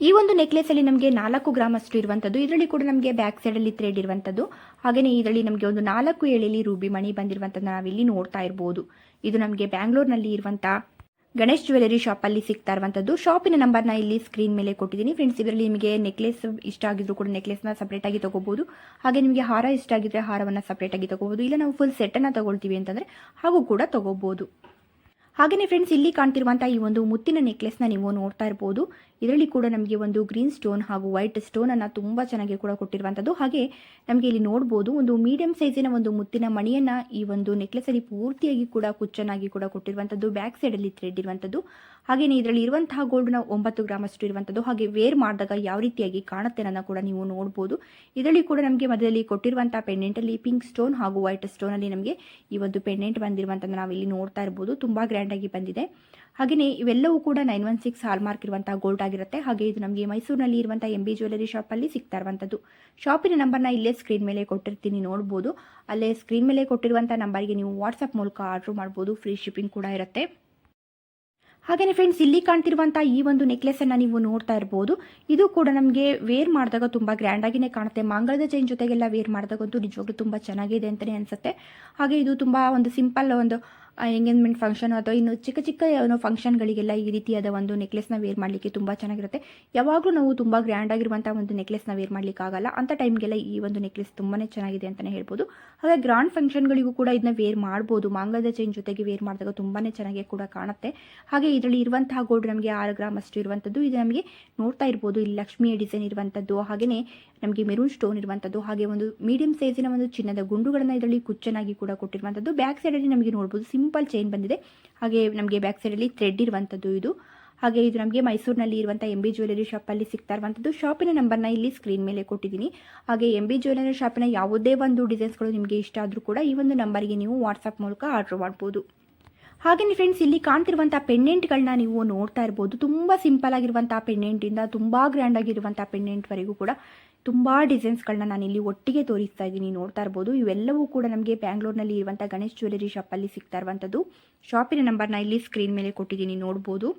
ಈ ಒಂದು ನೆಕ್ಲೆಸಲ್ಲಿ ನಮಗೆ ನಾಲ್ಕು ಗ್ರಾಮ್ ಅಷ್ಟು ಇರುವಂಥದ್ದು ಇದರಲ್ಲಿ ಕೂಡ ನಮಗೆ ಬ್ಯಾಕ್ ಸೈಡಲ್ಲಿ ಥ್ರೆಡ್ ಇರುವಂಥದ್ದು ಹಾಗೆಯೇ ಇದರಲ್ಲಿ ನಮಗೆ ಒಂದು ನಾಲ್ಕು ಎಳೆಯಲ್ಲಿ ರೂಬಿ ಮಣಿ ಬಂದಿರುವಂಥದ್ದು ನಾವಿಲ್ಲಿ ನೋಡ್ತಾ ಇರ್ಬೋದು. ಇದು ನಮಗೆ ಬ್ಯಾಂಗ್ಳೂರ್ನಲ್ಲಿ ಇರುವಂಥ ಗಣೇಶ್ ಜ್ಯುವೆಲರಿ ಶಾಪಲ್ಲಿ ಸಿಗ್ತಾ ಇರುವಂಥದ್ದು ಶಾಪಿನ ನಂಬರ್ನ ಇಲ್ಲಿ ಸ್ಕ್ರೀನ್ ಮೇಲೆ ಕೊಟ್ಟಿದ್ದೀನಿ. ಫ್ರೆಂಡ್ಸ್ ಇದರಲ್ಲಿ ನಿಮಗೆ ನೆಕ್ಲೆಸ್ ಇಷ್ಟ ಆಗಿದ್ರು ಕೂಡ ನೆಕ್ಲೆಸ್ನ ಸಪ್ರೇಟಾಗಿ ತಗೋಬಹುದು ಹಾಗೆ ನಿಮಗೆ ಹಾರ ಇಷ್ಟ ಆಗಿದ್ರೆ ಹಾರವನ್ನು ಸಪ್ರೇಟಾಗಿ ತಗೋಬಹುದು ಇಲ್ಲ ನಾವು ಫುಲ್ ಸೆಟ್ ಸೆಟ್ಟನ್ನು ತಗೊಳ್ತೀವಿ ಅಂತಂದ್ರೆ ಹಾಗೂ ಕೂಡ ತಗೋಬಹುದು ಹಾಗೆಯೇ ಫ್ರೆಂಡ್ಸ್ ಇಲ್ಲಿ ಕಾಣ್ತಿರುವಂಥ ಈ ಒಂದು ಮುತ್ತಿನ ನೆಕ್ಲೆಸ್ನ ನೀವು ನೋಡ್ತಾ ಇರ್ಬೋದು. ಇದರಲ್ಲಿ ಕೂಡ ನಮಗೆ ಒಂದು ಗ್ರೀನ್ ಸ್ಟೋನ್ ಹಾಗೂ ವೈಟ್ ಸ್ಟೋನ್ ಸ್ಟೋನನ್ನು ತುಂಬ ಚೆನ್ನಾಗಿ ಕೂಡ ಕೊಟ್ಟಿರುವಂಥದ್ದು ಹಾಗೆ ನಮಗೆ ಇಲ್ಲಿ ನೋಡ್ಬೋದು ಒಂದು ಮೀಡಿಯಂ ಸೈಜಿನ ಒಂದು ಮುತ್ತಿನ ಮಣಿಯನ್ನು ಈ ಒಂದು ನೆಕ್ಲೆಸಲ್ಲಿ ಪೂರ್ತಿಯಾಗಿ ಕೂಡ ಕುಚ್ಚನಾಗಿ ಕೂಡ ಕೊಟ್ಟಿರುವಂಥದ್ದು ಬ್ಯಾಕ್ ಸೈಡಲ್ಲಿ ಥ್ರೆಡ್ ಇರುವಂಥದ್ದು ಹಾಗೆಯೇ ಇದರಲ್ಲಿ ಇರುವಂತಹ ಗೋಲ್ಡ್ನ ಒಂಬತ್ತು ಗ್ರಾಮ್ ಅಷ್ಟು ಇರುವಂಥದ್ದು ಹಾಗೆ ವೇರ್ ಮಾಡಿದಾಗ ಯಾವ ರೀತಿಯಾಗಿ ಕಾಣುತ್ತೆ ಅನ್ನೋದನ್ನ ಕೂಡ ನೀವು ನೋಡ್ಬೋದು. ಇದರಲ್ಲಿ ಕೂಡ ನಮಗೆ ಮಧ್ಯದಲ್ಲಿ ಕೊಟ್ಟಿರುವಂಥ ಪೆಂಡೆಂಟಲ್ಲಿ ಪಿಂಕ್ ಸ್ಟೋನ್ ಹಾಗೂ ವೈಟ್ ಸ್ಟೋನಲ್ಲಿ ನಮಗೆ ಈ ಒಂದು ಪೆಂಡೆಂಟ್ ಬಂದಿರುವಂಥದ್ದು ನಾವು ಇಲ್ಲಿ ನೋಡ್ತಾ ಇರ್ಬೋದು. ತುಂಬ ಗ್ರ್ಯಾಂಡಾಗಿ ಬಂದಿದೆ. ಹಾಗೆಯೇ ಇವೆಲ್ಲವೂ ಕೂಡ nine one six hallmark ಇರುವಂಥ ಗೋಲ್ಡ್ ಆಗಿರುತ್ತೆ. ಹಾಗೆ ಇದು ನಮಗೆ ಮೈಸೂರಿನಲ್ಲಿ ಇರುವಂಥ ಎಂ ಬಿ ಜ್ಯುವೆಲರಿ ಶಾಪಲ್ಲಿ ಸಿಗ್ತಾ ಇರುವಂಥದ್ದು. ಶಾಪಿನ ನಂಬರ್ನ ಇಲ್ಲೇ ಸ್ಕ್ರೀನ್ ಮೇಲೆ ಕೊಟ್ಟಿರ್ತೀನಿ, ನೋಡ್ಬೋದು. ಅಲ್ಲೇ ಸ್ಕ್ರೀನ್ ಮೇಲೆ ಕೊಟ್ಟಿರುವಂಥ ನಂಬರ್ಗೆ ನೀವು ವಾಟ್ಸಪ್ ಮೂಲಕ ಆರ್ಡರ್ ಮಾಡ್ಬೋದು ಫ್ರೀ ಶಿಪ್ಪಿಂಗ್ ಕೂಡ ಇರುತ್ತೆ. ಹಾಗೆಯೇ ಫ್ರೆಂಡ್ಸ್ ಇಲ್ಲಿ ಕಾಣ್ತಿರುವಂಥ ಈ ಒಂದು ನೆಕ್ಲೆಸನ್ನು ನೀವು ನೋಡ್ತಾ ಇರ್ಬೋದು. ಇದು ಕೂಡ ನಮಗೆ ವೇರ್ ಮಾಡಿದಾಗ ತುಂಬ ಗ್ರ್ಯಾಂಡಾಗಿನೇ ಕಾಣುತ್ತೆ. ಮಾಂಗಲ್ಯದ ಚೈನ್ ಜೊತೆಗೆಲ್ಲ ವೇರ್ ಮಾಡಿದಾಗಂತೂ ನಿಜವಾಗ್ಲೂ ತುಂಬ ಚೆನ್ನಾಗಿದೆ ಅಂತಲೇ ಅನಿಸುತ್ತೆ. ಹಾಗೆ ಇದು ತುಂಬ ಒಂದು ಸಿಂಪಲ್ ಒಂದು ಎಂಗೇಜ್ಮೆಂಟ್ ಫಂಕ್ಷನ್ ಅಥವಾ ಇನ್ನು ಚಿಕ್ಕ ಚಿಕ್ಕ ಏನೋ ಫಂಕ್ಷನ್ಗಳಿಗೆಲ್ಲ ಈ ರೀತಿಯಾದ ಒಂದು ನೆಕ್ಲೆಸ್ನ ವೇರ್ ಮಾಡಲಿಕ್ಕೆ ತುಂಬ ಚೆನ್ನಾಗಿರುತ್ತೆ. ಯಾವಾಗಲೂ ನಾವು ತುಂಬ ಗ್ರ್ಯಾಂಡ್ ಆಗಿರುವಂಥ ಒಂದು ನೆಕ್ಲೆಸ್ನ ವೇರ್ ಮಾಡಲಿಕ್ಕೆ ಆಗಲ್ಲ. ಅಂಥ ಟೈಮ್ಗೆಲ್ಲ ಈ ಒಂದು ನೆಕ್ಲೆಸ್ ತುಂಬಾ ಚೆನ್ನಾಗಿದೆ ಅಂತಲೇ ಹೇಳ್ಬೋದು. ಹಾಗೆ ಗ್ರ್ಯಾಂಡ್ ಫಂಕ್ಷನ್ಗಳಿಗೂ ಕೂಡ ಇದನ್ನ ವೇರ್ ಮಾಡ್ಬೋದು. ಮಾಂಗದ ಚೈನ್ ಜೊತೆಗೆ ವೇರ್ ಮಾಡಿದಾಗ ತುಂಬಾ ಚೆನ್ನಾಗಿ ಕೂಡ ಕಾಣುತ್ತೆ. ಹಾಗೆ ಇದರಲ್ಲಿ ಇರುವಂತಹ ಗೋಲ್ಡ್ ನಮಗೆ ಆರು ಗ್ರಾಮ್ ಅಷ್ಟು ಇರುವಂಥದ್ದು ಇದು ನಮಗೆ ನೋಡ್ತಾ ಇರ್ಬೋದು. ಇಲ್ಲಿ ಲಕ್ಷ್ಮಿಯ ಡಿಸೈನ್ ಇರುವಂಥದ್ದು ಹಾಗೆಯೇ ನಮಗೆ ಮೆರೂನ್ ಸ್ಟೋನ್ ಇರುವಂಥದ್ದು ಹಾಗೆ ಒಂದು ಮೀಡಿಯಂ ಸೈಜಿನ ಒಂದು ಚಿನ್ನದ ಗುಂಡುಗಳನ್ನು ಇದರಲ್ಲಿ ಕುಚ್ಚನಾಗಿ ಕೂಡ ಕೊಟ್ಟಿರುವಂಥದ್ದು ಬ್ಯಾಕ್ ಸೈಡಲ್ಲಿ ನಮಗೆ ನೋಡ್ಬೋದು. ಸಿಂಪಲ್ ಚೈನ್ ಬಂದಿದೆ. ಹಾಗೆ ನಮಗೆ ಬ್ಯಾಕ್ ಸೈಡಲ್ಲಿ ಥ್ರೆಡ್ ಇರುವಂಥದ್ದು ಇದು. ಹಾಗೆ ಇದು ನಮಗೆ ಮೈಸೂರಿನಲ್ಲಿ ಇರುವಂಥ ಎಂ ಬಿ ಜ್ಯುವೆಲರಿ ಶಾಪಲ್ಲಿ ಸಿಗ್ತಾ ಇರುವಂಥದ್ದು ಶಾಪಿನ ನಂಬರ್ನ ಇಲ್ಲಿ ಸ್ಕ್ರೀನ್ ಮೇಲೆ ಕೊಟ್ಟಿದ್ದೀನಿ. ಹಾಗೆ ಎಂ ಬಿ ಜ್ಯುವೆಲರಿ ಶಾಪಿನ ಯಾವುದೇ ಒಂದು ಡಿಸೈನ್ಸ್ಗಳು ನಿಮಗೆ ಇಷ್ಟ ಆದರೂ ಕೂಡ ಈ ಒಂದು ನಂಬರ್ಗೆ ನೀವು ವಾಟ್ಸಪ್ ಮೂಲಕ ಆರ್ಡರ್ ಮಾಡ್ಬೋದು. ಹಾಗೆಯೇ ಫ್ರೆಂಡ್ಸ್ ಇಲ್ಲಿ ಕಾಣ್ತಿರುವಂಥ ಪೆಂಡೆಂಟ್ಗಳನ್ನ ನೀವು ನೋಡ್ತಾ ಇರ್ಬೋದು. ತುಂಬ ಸಿಂಪಲ್ ಆಗಿರುವಂಥ ಪೆಂಡೆಂಟಿಂದ ತುಂಬ ಗ್ರ್ಯಾಂಡ್ ಆಗಿರುವಂಥ ಪೆಂಡೆಂಟ್ವರೆಗೂ ಕೂಡ ತುಂಬ ಡಿಸೈನ್ಸ್ಗಳನ್ನ ನಾನು ಇಲ್ಲಿ ಒಟ್ಟಿಗೆ ತೋರಿಸ್ತಾ ಇದ್ದೀನಿ. ನೋಡ್ತಾ ಇರ್ಬೋದು. ಇವೆಲ್ಲವೂ ಕೂಡ ನಮಗೆ ಬ್ಯಾಂಗ್ಳೂರ್ನಲ್ಲಿ ಇರುವಂಥ ಗಣೇಶ್ ಜ್ಯುವೆಲರಿ ಶಾಪಲ್ಲಿ ಸಿಗ್ತಾ ಇರುವಂಥದ್ದು ಶಾಪಿನ ನಂಬರ್ನ ಇಲ್ಲಿ ಸ್ಕ್ರೀನ್ ಮೇಲೆ ಕೊಟ್ಟಿದ್ದೀನಿ. ನೋಡ್ಬೋದು.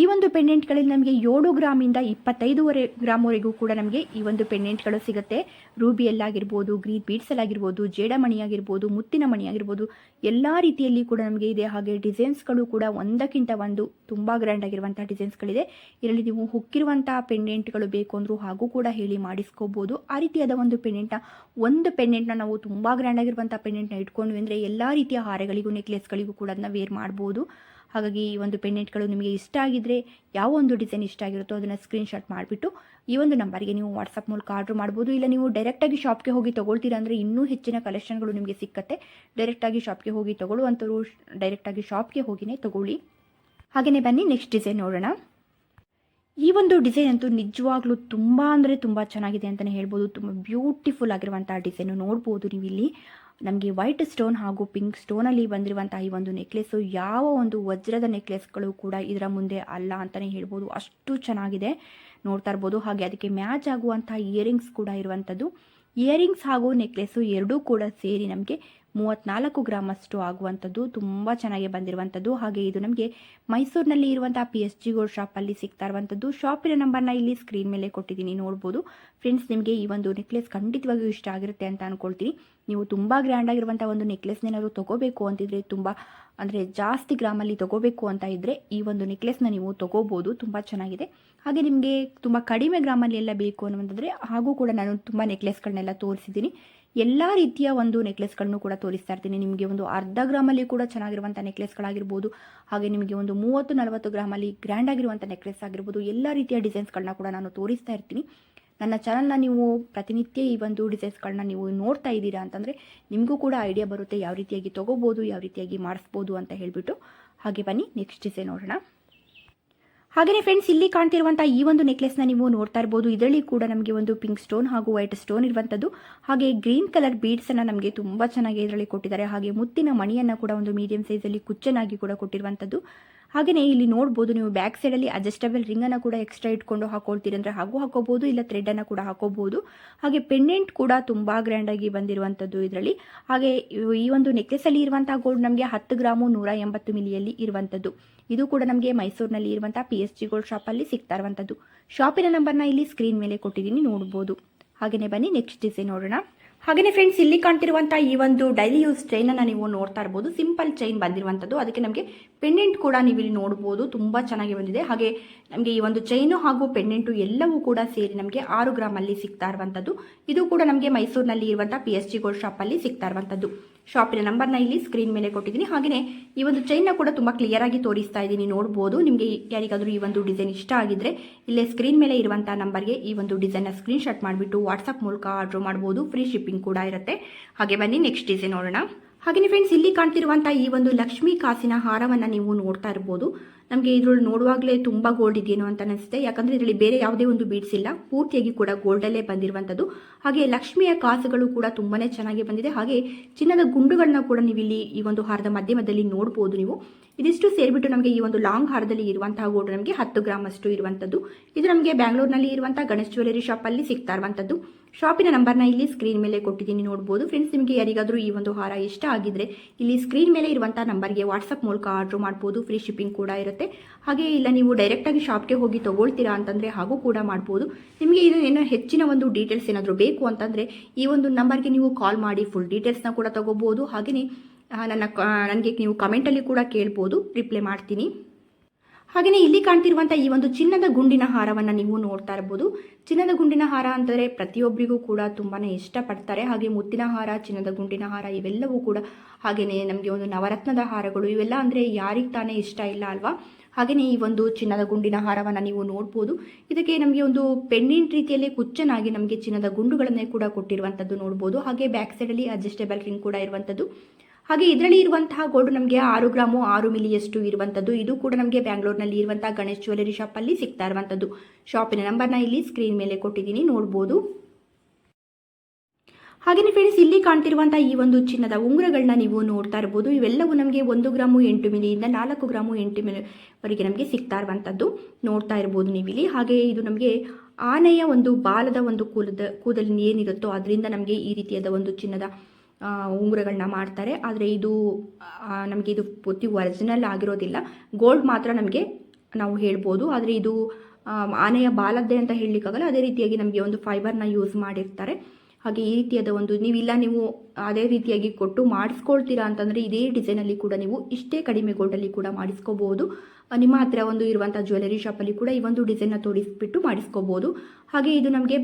ಈ ಒಂದು ಪೆಂಡೆಂಟ್ಗಳಲ್ಲಿ ನಮಗೆ ಏಳು ಗ್ರಾಮಿಂದ ಇಪ್ಪತ್ತೈದುವರೆ ಗ್ರಾಮ್ವರೆಗೂ ಕೂಡ ನಮಗೆ ಈ ಒಂದು ಪೆಂಡೆಂಟ್ಗಳು ಸಿಗುತ್ತೆ. ರೂಬಿಯಲ್ಲಾಗಿರ್ಬೋದು ಗ್ರೀನ್ ಬೀಡ್ಸಲ್ಲಾಗಿರ್ಬೋದು ಜೇಡಮಣಿ ಆಗಿರ್ಬೋದು ಮುತ್ತಿನ ಮಣಿ ಆಗಿರ್ಬೋದು ಎಲ್ಲ ರೀತಿಯಲ್ಲಿ ಕೂಡ ನಮಗೆ ಇದೆ. ಹಾಗೆ ಡಿಸೈನ್ಸ್ಗಳು ಕೂಡ ಒಂದಕ್ಕಿಂತ ಒಂದು ತುಂಬ ಗ್ರ್ಯಾಂಡ್ ಆಗಿರುವಂಥ ಡಿಸೈನ್ಸ್ಗಳಿದೆ. ಇದರಲ್ಲಿ ನೀವು ಹುಕ್ಕಿರುವಂಥ ಪೆಂಡೆಂಟ್ಗಳು ಬೇಕು ಅಂದರೂ ಹಾಗೂ ಕೂಡ ಹೇಳಿ ಮಾಡಿಸ್ಕೋಬೋದು. ಆ ರೀತಿಯಾದ ಒಂದು ಪೆಂಡೆಂಟ್ನ ಒಂದು ಪೆಂಡೆಂಟ್ನ ನಾವು ತುಂಬ ಗ್ರ್ಯಾಂಡ್ ಆಗಿರುವಂಥ ಪೆಂಡೆಂಟ್ನ ಇಟ್ಕೊಂಡ್ವಿ ಅಂದರೆ ಎಲ್ಲ ರೀತಿಯ ಹಾರಗಳಿಗೂ, ನೆಕ್ಲೆಸ್ಗಳಿಗೂ ಕೂಡ ಅದನ್ನ ವೇರ್ ಮಾಡ್ಬೋದು. ಹಾಗಾಗಿ ಈ ಒಂದು ಪೆಂಡೆಂಟ್ಗಳು ನಿಮಗೆ ಇಷ್ಟ ಆಗಿದ್ದರೆ ಯಾವ ಒಂದು ಡಿಸೈನ್ ಇಷ್ಟ ಆಗಿರುತ್ತೋ ಅದನ್ನು ಸ್ಕ್ರೀನ್ಶಾಟ್ ಮಾಡಿಬಿಟ್ಟು ಈ ಒಂದು ನಂಬರ್ಗೆ ನೀವು ವಾಟ್ಸಪ್ ಮೂಲಕ ಆರ್ಡ್ರ್ ಮಾಡ್ಬೋದು. ಇಲ್ಲ ನೀವು ಡೈರೆಕ್ಟಾಗಿ ಶಾಪ್ಗೆ ಹೋಗಿ ತೊಗೊಳ್ತೀರಾ ಅಂದರೆ ಇನ್ನೂ ಹೆಚ್ಚಿನ ಕಲೆಕ್ಷನ್ಗಳು ನಿಮಗೆ ಸಿಕ್ಕತ್ತೆ. ಡೈರೆಕ್ಟಾಗಿ ಶಾಪ್ಗೆ ಹೋಗಿ ತೊಗೊಳ್ಳುವಂಥವ್ರು ಡೈರೆಕ್ಟಾಗಿ ಶಾಪ್ಗೆ ಹೋಗಿನೇ ತೊಗೊಳ್ಳಿ. ಹಾಗೆಯೇ ಬನ್ನಿ, ನೆಕ್ಸ್ಟ್ ಡಿಸೈನ್ ನೋಡೋಣ. ಈ ಒಂದು ಡಿಸೈನ್ ಅಂತೂ ನಿಜವಾಗ್ಲೂ ತುಂಬ ಅಂದರೆ ತುಂಬ ಚೆನ್ನಾಗಿದೆ ಅಂತಲೇ ಹೇಳ್ಬೋದು. ತುಂಬ ಬ್ಯೂಟಿಫುಲ್ ಆಗಿರುವಂಥ ಡಿಸೈನು ನೋಡ್ಬೋದು ನೀವು ಇಲ್ಲಿ ನಮಗೆ ವೈಟ್ ಸ್ಟೋನ್ ಹಾಗೂ ಪಿಂಕ್ ಸ್ಟೋನಲ್ಲಿ ಬಂದಿರುವಂತಹ ಈ ಒಂದು ನೆಕ್ಲೆಸ್ಸು ಯಾವ ಒಂದು ವಜ್ರದ ನೆಕ್ಲೆಸ್ಗಳು ಕೂಡ ಇದರ ಮುಂದೆ ಅಲ್ಲ ಅಂತಲೇ ಹೇಳ್ಬೋದು. ಅಷ್ಟು ಚೆನ್ನಾಗಿದೆ. ನೋಡ್ತಾ ಇರ್ಬೋದು. ಹಾಗೆ ಅದಕ್ಕೆ ಮ್ಯಾಚ್ ಆಗುವಂತಹ ಇಯರಿಂಗ್ಸ್ ಕೂಡ ಇರುವಂಥದ್ದು. ಇಯರಿಂಗ್ಸ್ ಹಾಗೂ ನೆಕ್ಲೆಸ್ಸು ಎರಡೂ ಕೂಡ ಸೇರಿ ನಮಗೆ ಮೂವತ್ತ್ನಾಲ್ಕು ಗ್ರಾಮ್ ಅಷ್ಟು ಆಗುವಂಥದ್ದು ತುಂಬ ಚೆನ್ನಾಗಿ ಬಂದಿರುವಂಥದ್ದು. ಹಾಗೆ ಇದು ನಮಗೆ ಮೈಸೂರಿನಲ್ಲಿ ಇರುವಂಥ ಪಿ ಎಸ್ ಜಿ ಗೋಲ್ಡ್ ಶಾಪಲ್ಲಿ ಸಿಗ್ತಾ ಇರುವಂಥದ್ದು. ಶಾಪಿನ ನಂಬರ್ನ ಇಲ್ಲಿ ಸ್ಕ್ರೀನ್ ಮೇಲೆ ಕೊಟ್ಟಿದ್ದೀನಿ, ನೋಡ್ಬೋದು. ಫ್ರೆಂಡ್ಸ್ ನಿಮಗೆ ಈ ಒಂದು ನೆಕ್ಲೆಸ್ ಖಂಡಿತವಾಗಿಯೂ ಇಷ್ಟ ಆಗಿರುತ್ತೆ ಅಂತ ಅಂದ್ಕೊಳ್ತೀನಿ ನೀವು ತುಂಬ ಗ್ರ್ಯಾಂಡ್ ಆಗಿರುವಂಥ ಒಂದು ನೆಕ್ಲೆಸ್ನೇನಾದ್ರು ತೊಗೋಬೇಕು ಅಂತಿದ್ರೆ, ತುಂಬ ಅಂದರೆ ಜಾಸ್ತಿ ಗ್ರಾಮಲ್ಲಿ ತೊಗೋಬೇಕು ಅಂತ ಇದ್ದರೆ ಈ ಒಂದು ನೆಕ್ಲೆಸ್ನ ನೀವು ತೊಗೋಬೋದು. ತುಂಬ ಚೆನ್ನಾಗಿದೆ. ಹಾಗೆ ನಿಮಗೆ ತುಂಬ ಕಡಿಮೆ ಗ್ರಾಮಲ್ಲಿ ಎಲ್ಲ ಬೇಕು ಅನ್ನುವಂಥದ್ರೆ ಹಾಗೂ ಕೂಡ ನಾನು ತುಂಬ ನೆಕ್ಲೆಸ್ಗಳನ್ನೆಲ್ಲ ತೋರಿಸಿದ್ದೀನಿ. ಎಲ್ಲ ರೀತಿಯ ಒಂದು ನೆಕ್ಲೆಸ್ಗಳನ್ನು ಕೂಡ ತೋರಿಸ್ತಾ ಇರ್ತೀನಿ. ನಿಮಗೆ ಒಂದು ಅರ್ಧ ಗ್ರಾಮಲ್ಲಿ ಕೂಡ ಚೆನ್ನಾಗಿರುವಂಥ ನೆಕ್ಲೆಸ್ಗಳಾಗಿರ್ಬೋದು, ಹಾಗೆ ನಿಮಗೆ ಒಂದು ಮೂವತ್ತು ನಲವತ್ತು ಗ್ರಾಮಲ್ಲಿ ಗ್ರ್ಯಾಂಡ್ ಆಗಿರುವಂಥ ನೆಕ್ಲೆಸ್ ಆಗಿರ್ಬೋದು, ಎಲ್ಲ ರೀತಿಯ ಡಿಸೈನ್ಸ್ಗಳನ್ನ ಕೂಡ ನಾನು ತೋರಿಸ್ತಾ ಇರ್ತೀನಿ. ನನ್ನ ಚಾನಲ್ನ ನೀವು ಪ್ರತಿನಿತ್ಯ ಈ ಒಂದು ಡಿಸೈನ್ಸ್ಗಳನ್ನ ನೀವು ನೋಡ್ತಾ ಇದ್ದೀರಾ ಅಂತಂದರೆ ನಿಮಗೂ ಕೂಡ ಐಡಿಯಾ ಬರುತ್ತೆ, ಯಾವ ರೀತಿಯಾಗಿ ತೊಗೋಬೋದು, ಯಾವ ರೀತಿಯಾಗಿ ಮಾಡಿಸ್ಬೋದು ಅಂತ ಹೇಳಿಬಿಟ್ಟು. ಹಾಗೆ ಬನ್ನಿ, ನೆಕ್ಸ್ಟ್ ಡಿಸೈನ್ ನೋಡೋಣ. ಹಾಗೆಯೇ ಫ್ರೆಂಡ್ಸ್ ಇಲ್ಲಿ ಕಾಣ್ತಿರುವಂತಹ ಈ ಒಂದು ನೆಕ್ಲೆಸ್ನ ನೀವು ನೋಡ್ತಾ ಇರಬಹುದು ಇದರಲ್ಲಿ ಕೂಡ ನಮಗೆ ಒಂದು ಪಿಂಕ್ ಸ್ಟೋನ್ ಹಾಗೂ ವೈಟ್ ಸ್ಟೋನ್ ಇರುವಂತದ್ದು ಹಾಗೆ ಗ್ರೀನ್ ಕಲರ್ ಬೀಡ್ಸ್ ಅನ್ನ ನಮಗೆ ತುಂಬಾ ಚೆನ್ನಾಗಿ ಇದರಲ್ಲಿ ಕೊಟ್ಟಿದ್ದಾರೆ. ಹಾಗೆ ಮುತ್ತಿನ ಮಣಿಯನ್ನ ಕೂಡ ಒಂದು ಮೀಡಿಯಂ ಸೈಜ್ ಅಲ್ಲಿ ಕುಚ್ಚನಾಗಿ ಕೂಡ ಕೊಟ್ಟಿರುವಂಥದ್ದು. ಹಾಗೆಯೇ ಇಲ್ಲಿ ನೋಡ್ಬೋದು ನೀವು ಬ್ಯಾಕ್ ಸೈಡಲ್ಲಿ ಅಡ್ಜಸ್ಟಬಲ್ ರಿಂಗನ್ನು ಕೂಡ ಎಕ್ಸ್ಟ್ರಾ ಇಟ್ಕೊಂಡು ಹಾಕೊಳ್ತೀರಿ ಅಂದರೆ ಹಾಗೂ ಹಾಕೋಬಹುದು ಇಲ್ಲ ಥ್ರೆಡನ್ನು ಕೂಡ ಹಾಕೋಬಹುದು ಹಾಗೆ ಪೆಂಡೆಂಟ್ ಕೂಡ ತುಂಬ ಗ್ರ್ಯಾಂಡಾಗಿ ಬಂದಿರುವಂಥದ್ದು ಇದರಲ್ಲಿ. ಹಾಗೆ ಈ ಒಂದು ನೆಕ್ಲೆಸಲ್ಲಿ ಇರುವಂಥ ಗೋಲ್ಡ್ ನಮಗೆ ಹತ್ತು ಗ್ರಾಮು ನೂರ ಎಂಬತ್ತು ಮಿಲಿಯಲ್ಲಿ ಇರುವಂಥದ್ದು ಇದು ಕೂಡ ನಮಗೆ ಮೈಸೂರಿನಲ್ಲಿ ಇರುವಂಥ ಪಿ ಎಸ್ ಜಿ ಗೋಲ್ಡ್ ಶಾಪಲ್ಲಿ ಸಿಗ್ತಾ ಇರುವಂಥದ್ದು ಶಾಪಿನ ನಂಬರ್ನ ಇಲ್ಲಿ ಸ್ಕ್ರೀನ್ ಮೇಲೆ ಕೊಟ್ಟಿದ್ದೀನಿ, ನೋಡ್ಬೋದು. ಹಾಗೆಯೇ ಬನ್ನಿ ನೆಕ್ಸ್ಟ್ ಡಿಸೈನ್ ನೋಡೋಣ. ಹಾಗೆಯೇ ಫ್ರೆಂಡ್ಸ್ ಇಲ್ಲಿ ಕಾಣ್ತಿರುವಂಥ ಈ ಒಂದು ಡೈಲಿ ಯೂಸ್ ಚೈನನ್ನು ನೀವು ನೋಡ್ತಾ ಇರ್ಬೋದು. ಸಿಂಪಲ್ ಚೈನ್ ಬಂದಿರುವಂಥದ್ದು ಅದಕ್ಕೆ ನಮಗೆ ಪೆಂಡೆಂಟ್ ಕೂಡ ನೀವು ಇಲ್ಲಿ ನೋಡ್ಬೋದು. ತುಂಬ ಚೆನ್ನಾಗಿ ಬಂದಿದೆ. ಹಾಗೆ ನಮಗೆ ಈ ಒಂದು ಚೈನು ಹಾಗೂ ಪೆಂಡೆಂಟು ಎಲ್ಲವೂ ಕೂಡ ಸೇರಿ ನಮಗೆ ಆರು ಗ್ರಾಮಲ್ಲಿ ಸಿಗ್ತಾ ಇರುವಂಥದ್ದು ಇದು ಕೂಡ ನಮಗೆ ಮೈಸೂರಿನಲ್ಲಿ ಇರುವಂಥ ಪಿ ಎಸ್ ಜಿ ಗೋಲ್ಡ್ ಶಾಪಲ್ಲಿ ಸಿಗ್ತಾ ಇರುವಂಥದ್ದು ಶಾಪಿನ ನಂಬರ್ನ ಇಲ್ಲಿ ಸ್ಕ್ರೀನ್ ಮೇಲೆ ಕೊಟ್ಟಿದ್ದೀನಿ. ಹಾಗೆಯೇ ಈ ಒಂದು ಚೈನ್ನ ಕೂಡ ತುಂಬ ಕ್ಲಿಯರ್ ಆಗಿ ತೋರಿಸ್ತಾ ಇದ್ದೀನಿ. ನೋಡ್ಬೋದು. ನಿಮಗೆ ಯಾರಿಗಾದರೂ ಈ ಒಂದು ಡಿಸೈನ್ ಇಷ್ಟ ಆಗಿದ್ರೆ ಇಲ್ಲೇ ಸ್ಕ್ರೀನ್ ಮೇಲೆ ಇರುವಂಥ ನಂಬರ್ಗೆ ಈ ಒಂದು ಡಿಸೈನ್ನ ಸ್ಕ್ರೀನ್ಶಾಟ್ ಮಾಡಿಬಿಟ್ಟು ವಾಟ್ಸಪ್ ಮೂಲಕ ಆರ್ಡರ್ ಮಾಡ್ಬೋದು. ಫ್ರೀ ಶಿಪ್ಪಿಂಗ್ ಕೂಡ ಇರುತ್ತೆ. ಹಾಗೆ ಬನ್ನಿ ನೆಕ್ಸ್ಟ್ ಡಿಸೈನ್ ನೋಡೋಣ. ಹಾಗೆಯೇ ಫ್ರೆಂಡ್ಸ್ ಇಲ್ಲಿ ಕಾಣ್ತಿರುವಂಥ ಈ ಒಂದು ಲಕ್ಷ್ಮಿ ಕಾಸಿನ ಹಾರವನ್ನು ನೀವು ನೋಡ್ತಾ ಇರ್ಬೋದು. ನಮಗೆ ಇದರಲ್ಲಿ ನೋಡುವಾಗಲೇ ತುಂಬ ಗೋಲ್ಡ್ ಇದೆಯೇನೋ ಅಂತ ಅನಿಸುತ್ತೆ. ಯಾಕಂದರೆ ಇದರಲ್ಲಿ ಬೇರೆ ಯಾವುದೇ ಒಂದು ಬೀಡ್ಸ್ ಇಲ್ಲ. ಪೂರ್ತಿಯಾಗಿ ಕೂಡ ಗೋಲ್ಡಲ್ಲೇ ಬಂದಿರುವಂಥದ್ದು ಹಾಗೆ ಲಕ್ಷ್ಮಿಯ ಕಾಸುಗಳು ಕೂಡ ತುಂಬಾ ಚೆನ್ನಾಗಿ ಬಂದಿದೆ. ಹಾಗೆ ಚಿನ್ನದ ಗುಂಡುಗಳನ್ನ ಕೂಡ ನೀವು ಇಲ್ಲಿ ಈ ಒಂದು ಹಾರದ ಮಧ್ಯಮದಲ್ಲಿ ನೋಡ್ಬೋದು ನೀವು. ಇದಿಷ್ಟು ಸೇರಿಬಿಟ್ಟು ನಮಗೆ ಈ ಒಂದು ಲಾಂಗ್ ಹಾರದಲ್ಲಿ ಇರುವಂತಹ ಗೋಲ್ಡ್ ನಮಗೆ ಹತ್ತು ಗ್ರಾಮ್ ಅಷ್ಟು ಇರುವಂಥದ್ದು ಇದು ನಮಗೆ ಬ್ಯಾಂಗ್ಳೂರಿನಲ್ಲಿ ಇರುವಂಥ ಗಣೇಶ್ ಜ್ಯುವೆಲರಿ ಶಾಪಲ್ಲಿ ಸಿಗ್ತಾ ಇರುವಂಥದ್ದು ಶಾಪಿನ ನಂಬರ್ನ ಇಲ್ಲಿ ಸ್ಕ್ರೀನ್ ಮೇಲೆ ಕೊಟ್ಟಿದ್ದೀನಿ, ನೋಡ್ಬೋದು. ಫ್ರೆಂಡ್ಸ್ ನಿಮಗೆ ಯಾರಿಗಾದರೂ ಈ ಒಂದು ಹಾರ ಇಷ್ಟ ಆಗಿದ್ರೆ ಇಲ್ಲಿ ಸ್ಕ್ರೀನ್ ಮೇಲೆ ಇರುವಂಥ ನಂಬರ್ಗೆ ವಾಟ್ಸಪ್ ಮೂಲಕ ಆರ್ಡ್ರ್ ಮಾಡ್ಬೋದು. ಫ್ರೀ ಶಿಪ್ಪಿಂಗ್ ಕೂಡ ಇರುತ್ತೆ. ಹಾಗೆ ಇಲ್ಲ, ನೀವು ಡೈರೆಕ್ಟಾಗಿ ಶಾಪ್ಗೆ ಹೋಗಿ ತಗೊಳ್ತೀರಾ ಅಂತಂದರೆ ಹಾಗೂ ಕೂಡ ಮಾಡ್ಬೋದು. ನಿಮಗೆ ಇದು ಏನೋ ಹೆಚ್ಚಿನ ಒಂದು ಡೀಟೇಲ್ಸ್ ಏನಾದರೂ ಬೇಕು ಅಂತಂದರೆ ಈ ಒಂದು ನಂಬರ್ಗೆ ನೀವು ಕಾಲ್ ಮಾಡಿ ಫುಲ್ ಡೀಟೇಲ್ಸ್ನ ಕೂಡ ತೊಗೋಬೋದು. ಹಾಗೆಯೇ ನನ್ನ ನನಗೆ ನೀವು ಕಮೆಂಟಲ್ಲಿ ಕೂಡ ಕೇಳ್ಬೋದು. ರಿಪ್ಲೈ ಮಾಡ್ತೀನಿ. ಹಾಗೆಯೇ ಇಲ್ಲಿ ಕಾಣ್ತಿರುವಂಥ ಈ ಒಂದು ಚಿನ್ನದ ಗುಂಡಿನ ಹಾರವನ್ನು ನೀವು ನೋಡ್ತಾ ಇರ್ಬೋದು. ಚಿನ್ನದ ಗುಂಡಿನ ಹಾರ ಅಂದರೆ ಪ್ರತಿಯೊಬ್ಬರಿಗೂ ಕೂಡ ತುಂಬಾ ಇಷ್ಟಪಡ್ತಾರೆ. ಹಾಗೆ ಮುತ್ತಿನ ಹಾರ, ಚಿನ್ನದ ಗುಂಡಿನ ಹಾರ ಇವೆಲ್ಲವೂ ಕೂಡ ಹಾಗೆಯೇ ನಮಗೆ ಒಂದು ನವರತ್ನದ ಹಾರಗಳು ಇವೆಲ್ಲ ಅಂದರೆ ಯಾರಿಗೆ ತಾನೇ ಇಷ್ಟ ಇಲ್ಲ ಅಲ್ವಾ? ಹಾಗೆಯೇ ಈ ಒಂದು ಚಿನ್ನದ ಗುಂಡಿನ ಹಾರವನ್ನು ನೀವು ನೋಡ್ಬೋದು. ಇದಕ್ಕೆ ನಮಗೆ ಒಂದು ಪೆಂಡೆಂಟ್ ರೀತಿಯಲ್ಲಿ ಕುಚ್ಚನಾಗಿ ನಮಗೆ ಚಿನ್ನದ ಗುಂಡುಗಳನ್ನೇ ಕೂಡ ಕೊಟ್ಟಿರುವಂಥದ್ದು ನೋಡ್ಬೋದು. ಹಾಗೆ ಬ್ಯಾಕ್ ಸೈಡಲ್ಲಿ ಅಡ್ಜಸ್ಟೇಬಲ್ ರಿಂಗ್ ಕೂಡ ಇರುವಂಥದ್ದು ಹಾಗೆ ಇದರಲ್ಲಿ ಇರುವಂತಹ ಗೋಲ್ಡ್ ನಮಗೆ ಆರು ಗ್ರಾಮು ಆರು ಮಿಲಿಯಷ್ಟು ಇರುವಂಥದ್ದು ಇದು ಕೂಡ ನಮಗೆ ಬ್ಯಾಂಗ್ಳೂರ್ನಲ್ಲಿ ಇರುವಂತಹ ಗಣೇಶ್ ಜ್ಯುವೆಲರಿ ಶಾಪಲ್ಲಿ ಸಿಗ್ತಾ ಇರುವಂಥದ್ದು ಶಾಪಿನ ನಂಬರ್ನ ಇಲ್ಲಿ ಸ್ಕ್ರೀನ್ ಮೇಲೆ ಕೊಟ್ಟಿದ್ದೀನಿ, ನೋಡ್ಬೋದು. ಹಾಗೆಯೇ ಫ್ರೆಂಡ್ಸ್ ಇಲ್ಲಿ ಕಾಣ್ತಿರುವಂಥ ಈ ಒಂದು ಚಿನ್ನದ ಉಂಗುರಗಳನ್ನ ನೀವು ನೋಡ್ತಾ ಇರ್ಬೋದು. ಇವೆಲ್ಲವೂ ನಮಗೆ ಒಂದು ಗ್ರಾಮು ಎಂಟು ಮಿಲಿಯಿಂದ ನಾಲ್ಕು ಗ್ರಾಮು ಎಂಟು ಮಿಲಿವರೆಗೆ ನಮಗೆ ಸಿಗ್ತಾ ಇರುವಂಥದ್ದು ನೋಡ್ತಾ ಇರ್ಬೋದು ನೀವು ಇಲ್ಲಿ ಹಾಗೆ ಇದು ನಮಗೆ ಆನೆಯ ಒಂದು ಬಾಲದ ಒಂದು ಕೂಲದ ಕೂದಲಿನ ಏನಿರುತ್ತೋ ಅದರಿಂದ ನಮಗೆ ಈ ರೀತಿಯಾದ ಒಂದು ಚಿನ್ನದ ಉಂಗುರಗಳನ್ನ ಮಾಡ್ತಾರೆ. ಆದರೆ ಇದು ನಮಗೆ ಇದು ಪೂರ್ತಿ ಒರಿಜಿನಲ್ ಆಗಿರೋದಿಲ್ಲ. ಗೋಲ್ಡ್ ಮಾತ್ರ ನಮಗೆ ನಾವು ಹೇಳ್ಬೋದು. ಆದರೆ ಇದು ಆನೆಯ ಬಾಲದ್ದೇ ಅಂತ ಹೇಳಲಿಕ್ಕಾಗಲ್ಲ. ಅದೇ ರೀತಿಯಾಗಿ ನಮಗೆ ಒಂದು ಫೈಬರ್ನ ಯೂಸ್ ಮಾಡಿರ್ತಾರೆ. ಹಾಗೆ ಈ ರೀತಿಯಾದ ಒಂದು, ನೀವಿಲ್ಲ, ನೀವು ಅದೇ ರೀತಿಯಾಗಿ ಕೊಟ್ಟು ಮಾಡಿಸ್ಕೊಳ್ತೀರಾ ಅಂತಂದರೆ ಇದೇ ಡಿಸೈನಲ್ಲಿ ಕೂಡ ನೀವು ಇಷ್ಟೇ ಕಡಿಮೆ ಗೋಲ್ಡಲ್ಲಿ ಕೂಡ ಮಾಡಿಸ್ಕೋಬೋದು. ನಿಮ್ಮ ಹತ್ರ ಒಂದು ಇರುವಂಥ ಜ್ಯುವೆಲರಿ ಶಾಪಲ್ಲಿ ಕೂಡ ಈ ಒಂದು ಡಿಸೈನ್ನ ತೋರಿಸ್ಬಿಟ್ಟು ಮಾಡಿಸ್ಕೋಬೋದು. ಹಾಗೆ ಇದು ನಮಗೆ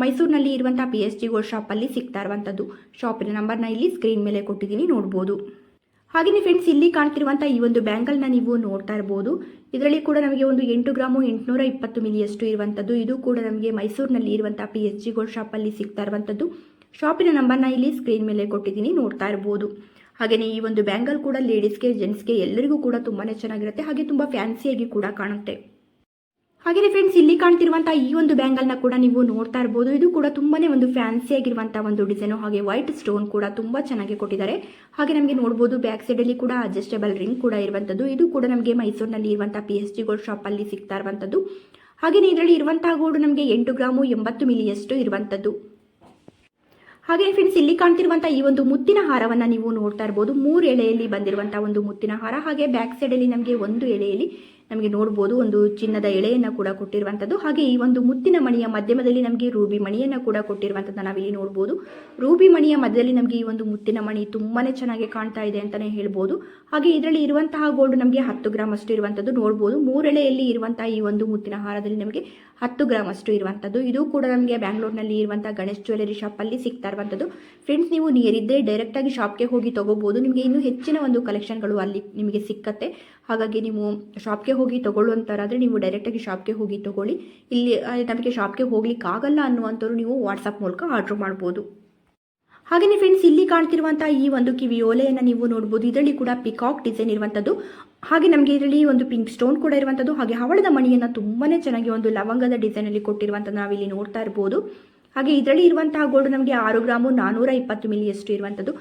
ಮೈಸೂರಿನಲ್ಲಿ ಇರುವಂಥ ಪಿ ಎಸ್ ಜಿ ಗೋಲ್ಡ್ ಶಾಪಲ್ಲಿ ಸಿಗ್ತಾ ಇರುವಂಥದ್ದು ಶಾಪಿನ ನಂಬರ್ನ ಇಲ್ಲಿ ಸ್ಕ್ರೀನ್ ಮೇಲೆ ಕೊಟ್ಟಿದ್ದೀನಿ, ನೋಡ್ಬೋದು. ಹಾಗೆಯೇ ಫ್ರೆಂಡ್ಸ್ ಇಲ್ಲಿ ಕಾಣ್ತಿರುವಂಥ ಈ ಒಂದು ಬ್ಯಾಂಗಲ್ನ ನೀವು ನೋಡ್ತಾ ಇರ್ಬೋದು. ಇದರಲ್ಲಿ ಕೂಡ ನಮಗೆ ಒಂದು ಎಂಟು ಗ್ರಾಮು ಎಂಟುನೂರ ಇಪ್ಪತ್ತು ಮಿಲಿಯಷ್ಟು ಇರುವಂಥದ್ದು ಇದು ಕೂಡ ನಮಗೆ ಮೈಸೂರಿನಲ್ಲಿ ಇರುವಂಥ ಪಿ ಎಸ್ ಜಿ ಗೋಲ್ಡ್ ಶಾಪಲ್ಲಿ ಸಿಗ್ತಾ ಇರುವಂಥದ್ದು ಶಾಪಿನ ನಂಬರ್ನ ಇಲ್ಲಿ ಸ್ಕ್ರೀನ್ ಮೇಲೆ ಕೊಟ್ಟಿದ್ದೀನಿ, ನೋಡ್ತಾ ಇರ್ಬೋದು. ಹಾಗೆಯೇ ಈ ಒಂದು ಬ್ಯಾಂಗಲ್ ಕೂಡ ಲೇಡೀಸ್ಗೆ ಜೆಂಟ್ಸ್ಗೆ ಎಲ್ಲರಿಗೂ ಕೂಡ ತುಂಬಾ ಚೆನ್ನಾಗಿರುತ್ತೆ. ಹಾಗೆ ತುಂಬ ಫ್ಯಾನ್ಸಿಯಾಗಿ ಕೂಡ ಕಾಣುತ್ತೆ. ಹಾಗೆಯೇ ಫ್ರೆಂಡ್ಸ್ ಇಲ್ಲಿ ಕಾಣ್ತಿರುವಂಥ ಈ ಒಂದು ಬ್ಯಾಂಗಲ್ನ ಕೂಡ ನೀವು ನೋಡ್ತಾ ಇರ್ಬೋದು. ಇದು ಕೂಡ ತುಂಬಾನೇ ಒಂದು ಫ್ಯಾನ್ಸಿ ಆಗಿರುವಂಥ ಒಂದು ಡಿಸೈನ್ ಹಾಗೆ ವೈಟ್ ಸ್ಟೋನ್ ಕೂಡ ತುಂಬ ಚೆನ್ನಾಗಿ ಕೊಟ್ಟಿದ್ದಾರೆ. ಹಾಗೆ ನಮಗೆ ನೋಡ್ಬೋದು ಬ್ಯಾಕ್ ಸೈಡಲ್ಲಿ ಕೂಡ ಅಡ್ಜಸ್ಟೇಬಲ್ ರಿಂಗ್ ಕೂಡ ಇರುವಂಥದ್ದು ಇದು ಕೂಡ ನಮಗೆ ಮೈಸೂರಿನಲ್ಲಿ ಇರುವಂಥ ಪಿ ಎಚ್ ಜಿ ಗೋಲ್ಡ್ ಶಾಪಲ್ಲಿ ಸಿಗ್ತಾ ಇರುವಂಥದ್ದು ಹಾಗೆಯೇ ಇದರಲ್ಲಿ ಇರುವಂತಹ ಗೋಲ್ಡ್ ನಮಗೆ ಎಂಟು ಗ್ರಾಮು ಎಂಬತ್ತು ಮಿಲಿಯಷ್ಟು ಇರುವಂಥದ್ದು ಹಾಗೆ ಫ್ರೆಂಡ್ಸ್ ಇಲ್ಲಿ ಕಾಣ್ತಿರುವಂತಹ ಈ ಒಂದು ಮುತ್ತಿನ ಹಾರವನ್ನು ನೀವು ನೋಡ್ತಾ ಇರಬಹುದು ಮೂರು ಎಳೆಯಲ್ಲಿ ಬಂದಿರುವಂತಹ ಒಂದು ಮುತ್ತಿನ ಹಾರ. ಹಾಗೆ ಬ್ಯಾಕ್ ಸೈಡಲ್ಲಿ ನಮಗೆ ಒಂದು ಎಳೆಯಲ್ಲಿ ನಮಗೆ ನೋಡ್ಬೋದು ಒಂದು ಚಿನ್ನದ ಎಳೆಯನ್ನು ಕೂಡ ಕೊಟ್ಟಿರುವಂಥದ್ದು ಹಾಗೆ ಈ ಒಂದು ಮುತ್ತಿನ ಮಣಿಯ ಮಧ್ಯಮದಲ್ಲಿ ನಮಗೆ ರೂಬಿ ಮಣಿಯನ್ನು ಕೂಡ ಕೊಟ್ಟಿರುವಂಥದ್ದು ನಾವಿಲ್ಲಿ ನೋಡ್ಬೋದು. ರೂಬಿ ಮಣಿಯ ಮಧ್ಯದಲ್ಲಿ ನಮಗೆ ಈ ಒಂದು ಮುತ್ತಿನ ಮಣಿ ತುಂಬಾ ಚೆನ್ನಾಗಿ ಕಾಣ್ತಾ ಇದೆ ಅಂತಲೇ ಹೇಳ್ಬೋದು. ಹಾಗೆ ಇದರಲ್ಲಿ ಇರುವಂತಹ ಗೋಲ್ಡ್ ನಮಗೆ ಹತ್ತು ಗ್ರಾಮ್ ಅಷ್ಟು ಇರುವಂಥದ್ದು ನೋಡ್ಬೋದು. ಮೂರೆಳೆಯಲ್ಲಿ ಇರುವಂತಹ ಈ ಒಂದು ಮುತ್ತಿನ ಹಾರದಲ್ಲಿ ನಮಗೆ ಹತ್ತು ಗ್ರಾಮ್ ಅಷ್ಟು ಇರುವಂಥದ್ದು ಇದು ಕೂಡ ನಮಗೆ ಬ್ಯಾಂಗ್ಳೂರ್ನಲ್ಲಿ ಇರುವಂತಹ ಗಣೇಶ್ ಜ್ಯುವೆಲರಿ ಶಾಪಲ್ಲಿ ಸಿಗ್ತಾ ಇರುವಂಥದ್ದು ಫ್ರೆಂಡ್ಸ್ ನೀವು ನಿಯರ್ ಇದ್ದರೆ ಡೈರೆಕ್ಟಾಗಿ ಶಾಪ್ಗೆ ಹೋಗಿ ತಗೋಬೋದು. ನಿಮಗೆ ಇನ್ನೂ ಹೆಚ್ಚಿನ ಒಂದು ಕಲೆಕ್ಷನ್ಗಳು ಅಲ್ಲಿ ನಿಮಗೆ ಸಿಕ್ಕತ್ತೆ. ಹಾಗಾಗಿ ನೀವು ಶಾಪ್ಗೆ ಹೋಗಿ ತೊಗೊಳ್ಳುವಂಥರಾದರೆ ನೀವು ಡೈರೆಕ್ಟಾಗಿ ಶಾಪ್ಗೆ ಹೋಗಿ ತೊಗೊಳ್ಳಿ. ಇಲ್ಲಿ ನಮಗೆ ಶಾಪ್ಗೆ ಹೋಗ್ಲಿಕ್ಕೆ ಆಗಲ್ಲ ಅನ್ನುವಂಥವ್ರು ನೀವು ವಾಟ್ಸಪ್ ಮೂಲಕ ಆರ್ಡ್ರ್ ಮಾಡ್ಬೋದು. ಹಾಗೆಯೇ ಫ್ರೆಂಡ್ಸ್ ಇಲ್ಲಿ ಕಾಣ್ತಿರುವಂಥ ಈ ಒಂದು ಕಿವಿ ಓಲೆಯನ್ನು ನೀವು ನೋಡ್ಬೋದು. ಇದರಲ್ಲಿ ಕೂಡ ಪಿಕಾಕ್ ಡಿಸೈನ್ ಇರುವಂಥದ್ದು. ಹಾಗೆ ನಮಗೆ ಇದರಲ್ಲಿ ಒಂದು ಪಿಂಕ್ ಸ್ಟೋನ್ ಕೂಡ ಇರುವಂಥದ್ದು. ಹಾಗೆ ಹವಳದ ಮಣಿಯನ್ನು ತುಂಬಾ ಚೆನ್ನಾಗಿ ಒಂದು ಲವಂಗದ ಡಿಸೈನಲ್ಲಿ ಕೊಟ್ಟಿರುವಂಥದ್ದು ನಾವಿಲ್ಲಿ ನೋಡ್ತಾ ಇರ್ಬೋದು. ಹಾಗೆ ಇದರಲ್ಲಿ ಇರುವಂತಹ ಗೋಲ್ಡ್ ನಮಗೆ ಆರು ಗ್ರಾಮು ನಾನೂರ ಇಪ್ಪತ್ತು ಮಿಲಿಯಷ್ಟು ಇರುವಂಥದ್ದು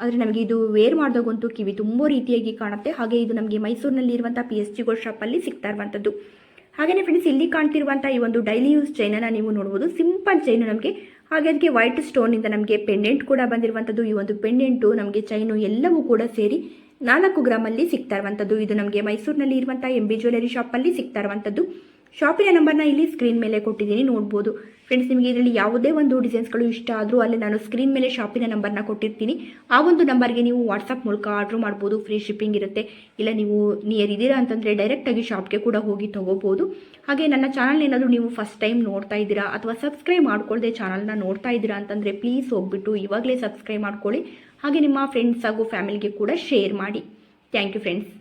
ಆದರೆ ನಮಗೆ ಇದು ವೇರ್ ಮಾಡಿದಾಗಂತೂ ಕಿವಿ ತುಂಬ ರೀತಿಯಾಗಿ ಕಾಣುತ್ತೆ. ಹಾಗೆ ಇದು ನಮಗೆ ಮೈಸೂರಿನಲ್ಲಿ ಇರುವಂಥ ಪಿ ಎಸ್ ಜಿ ಗೋಲ್ಡ್ ಶಾಪಲ್ಲಿ ಸಿಗ್ತಾ ಇರುವಂಥದ್ದು ಹಾಗೆಯೇ ಫ್ರೆಂಡ್ಸ್ ಇಲ್ಲಿ ಕಾಣ್ತಿರುವಂಥ ಈ ಒಂದು ಡೈಲಿ ಯೂಸ್ ಚೈನನ್ನು ನೀವು ನೋಡ್ಬೋದು. ಸಿಂಪಲ್ ಚೈನು ನಮಗೆ. ಹಾಗೆ ಅದಕ್ಕೆ ವೈಟ್ ಸ್ಟೋನಿಂದ ನಮಗೆ ಪೆಂಡೆಂಟ್ ಕೂಡ ಬಂದಿರುವಂಥದ್ದು ಈ ಒಂದು ಪೆಂಡೆಂಟು ನಮಗೆ ಚೈನು ಎಲ್ಲವೂ ಕೂಡ ಸೇರಿ ನಾಲ್ಕು ಗ್ರಾಮಲ್ಲಿ ಸಿಗ್ತಾ ಇರುವಂಥದ್ದು ಇದು ನಮಗೆ ಮೈಸೂರಿನಲ್ಲಿ ಇರುವಂಥ ಎಂ ಬಿ ಜ್ಯುವೆಲರಿ ಶಾಪಲ್ಲಿ ಸಿಗ್ತಾ ಇರುವಂಥದ್ದು ಶಾಪಿನ ನಂಬರ್ನ ಇಲ್ಲಿ ಸ್ಕ್ರೀನ್ ಮೇಲೆ ಕೊಟ್ಟಿದ್ದೀನಿ, ನೋಡ್ಬೋದು. ಫ್ರೆಂಡ್ಸ್ ನಿಮಗೆ ಇದರಲ್ಲಿ ಯಾವುದೇ ಒಂದು ಡಿಸೈನ್ಸ್ಗಳು ಇಷ್ಟ ಆದರೂ ಅಲ್ಲಿ ನಾನು ಸ್ಕ್ರೀನ್ ಮೇಲೆ ಶಾಪಿನ ನಂಬರ್ನ ಕೊಟ್ಟಿರ್ತೀನಿ. ಆ ಒಂದು ನಂಬರ್ಗೆ ನೀವು ವಾಟ್ಸಪ್ ಮೂಲಕ ಆರ್ಡ್ರ್ ಮಾಡ್ಬೋದು ಫ್ರೀ ಶಿಪ್ಪಿಂಗ್ ಇರುತ್ತೆ. ಇಲ್ಲ ನೀವು ನಿಯರ್ ಇದ್ದೀರಾ ಅಂತಂದರೆ ಡೈರೆಕ್ಟಾಗಿ ಶಾಪ್ಗೆ ಕೂಡ ಹೋಗಿ ತೊಗೋಬೋದು. ಹಾಗೆ ನನ್ನ ಚಾನಲ್ ಏನಾದರೂ ನೀವು ಫಸ್ಟ್ ಟೈಮ್ ನೋಡ್ತಾ ಇದ್ದೀರಾ ಅಥವಾ ಸಬ್ಸ್ಕ್ರೈಬ್ ಮಾಡ್ಕೊಳ್ಳದೆ ಚಾನಲ್ನ ನೋಡ್ತಾ ಇದ್ದೀರಾ ಅಂತಂದರೆ ಪ್ಲೀಸ್ ಹೋಗ್ಬಿಟ್ಟು ಇವಾಗಲೇ ಸಬ್ಸ್ಕ್ರೈಬ್ ಮಾಡ್ಕೊಳ್ಳಿ. ಹಾಗೆ ನಿಮ್ಮ ಫ್ರೆಂಡ್ಸ್ ಹಾಗೂ ಫ್ಯಾಮಿಲಿಗೆ ಕೂಡ ಶೇರ್ ಮಾಡಿ. Thank you friends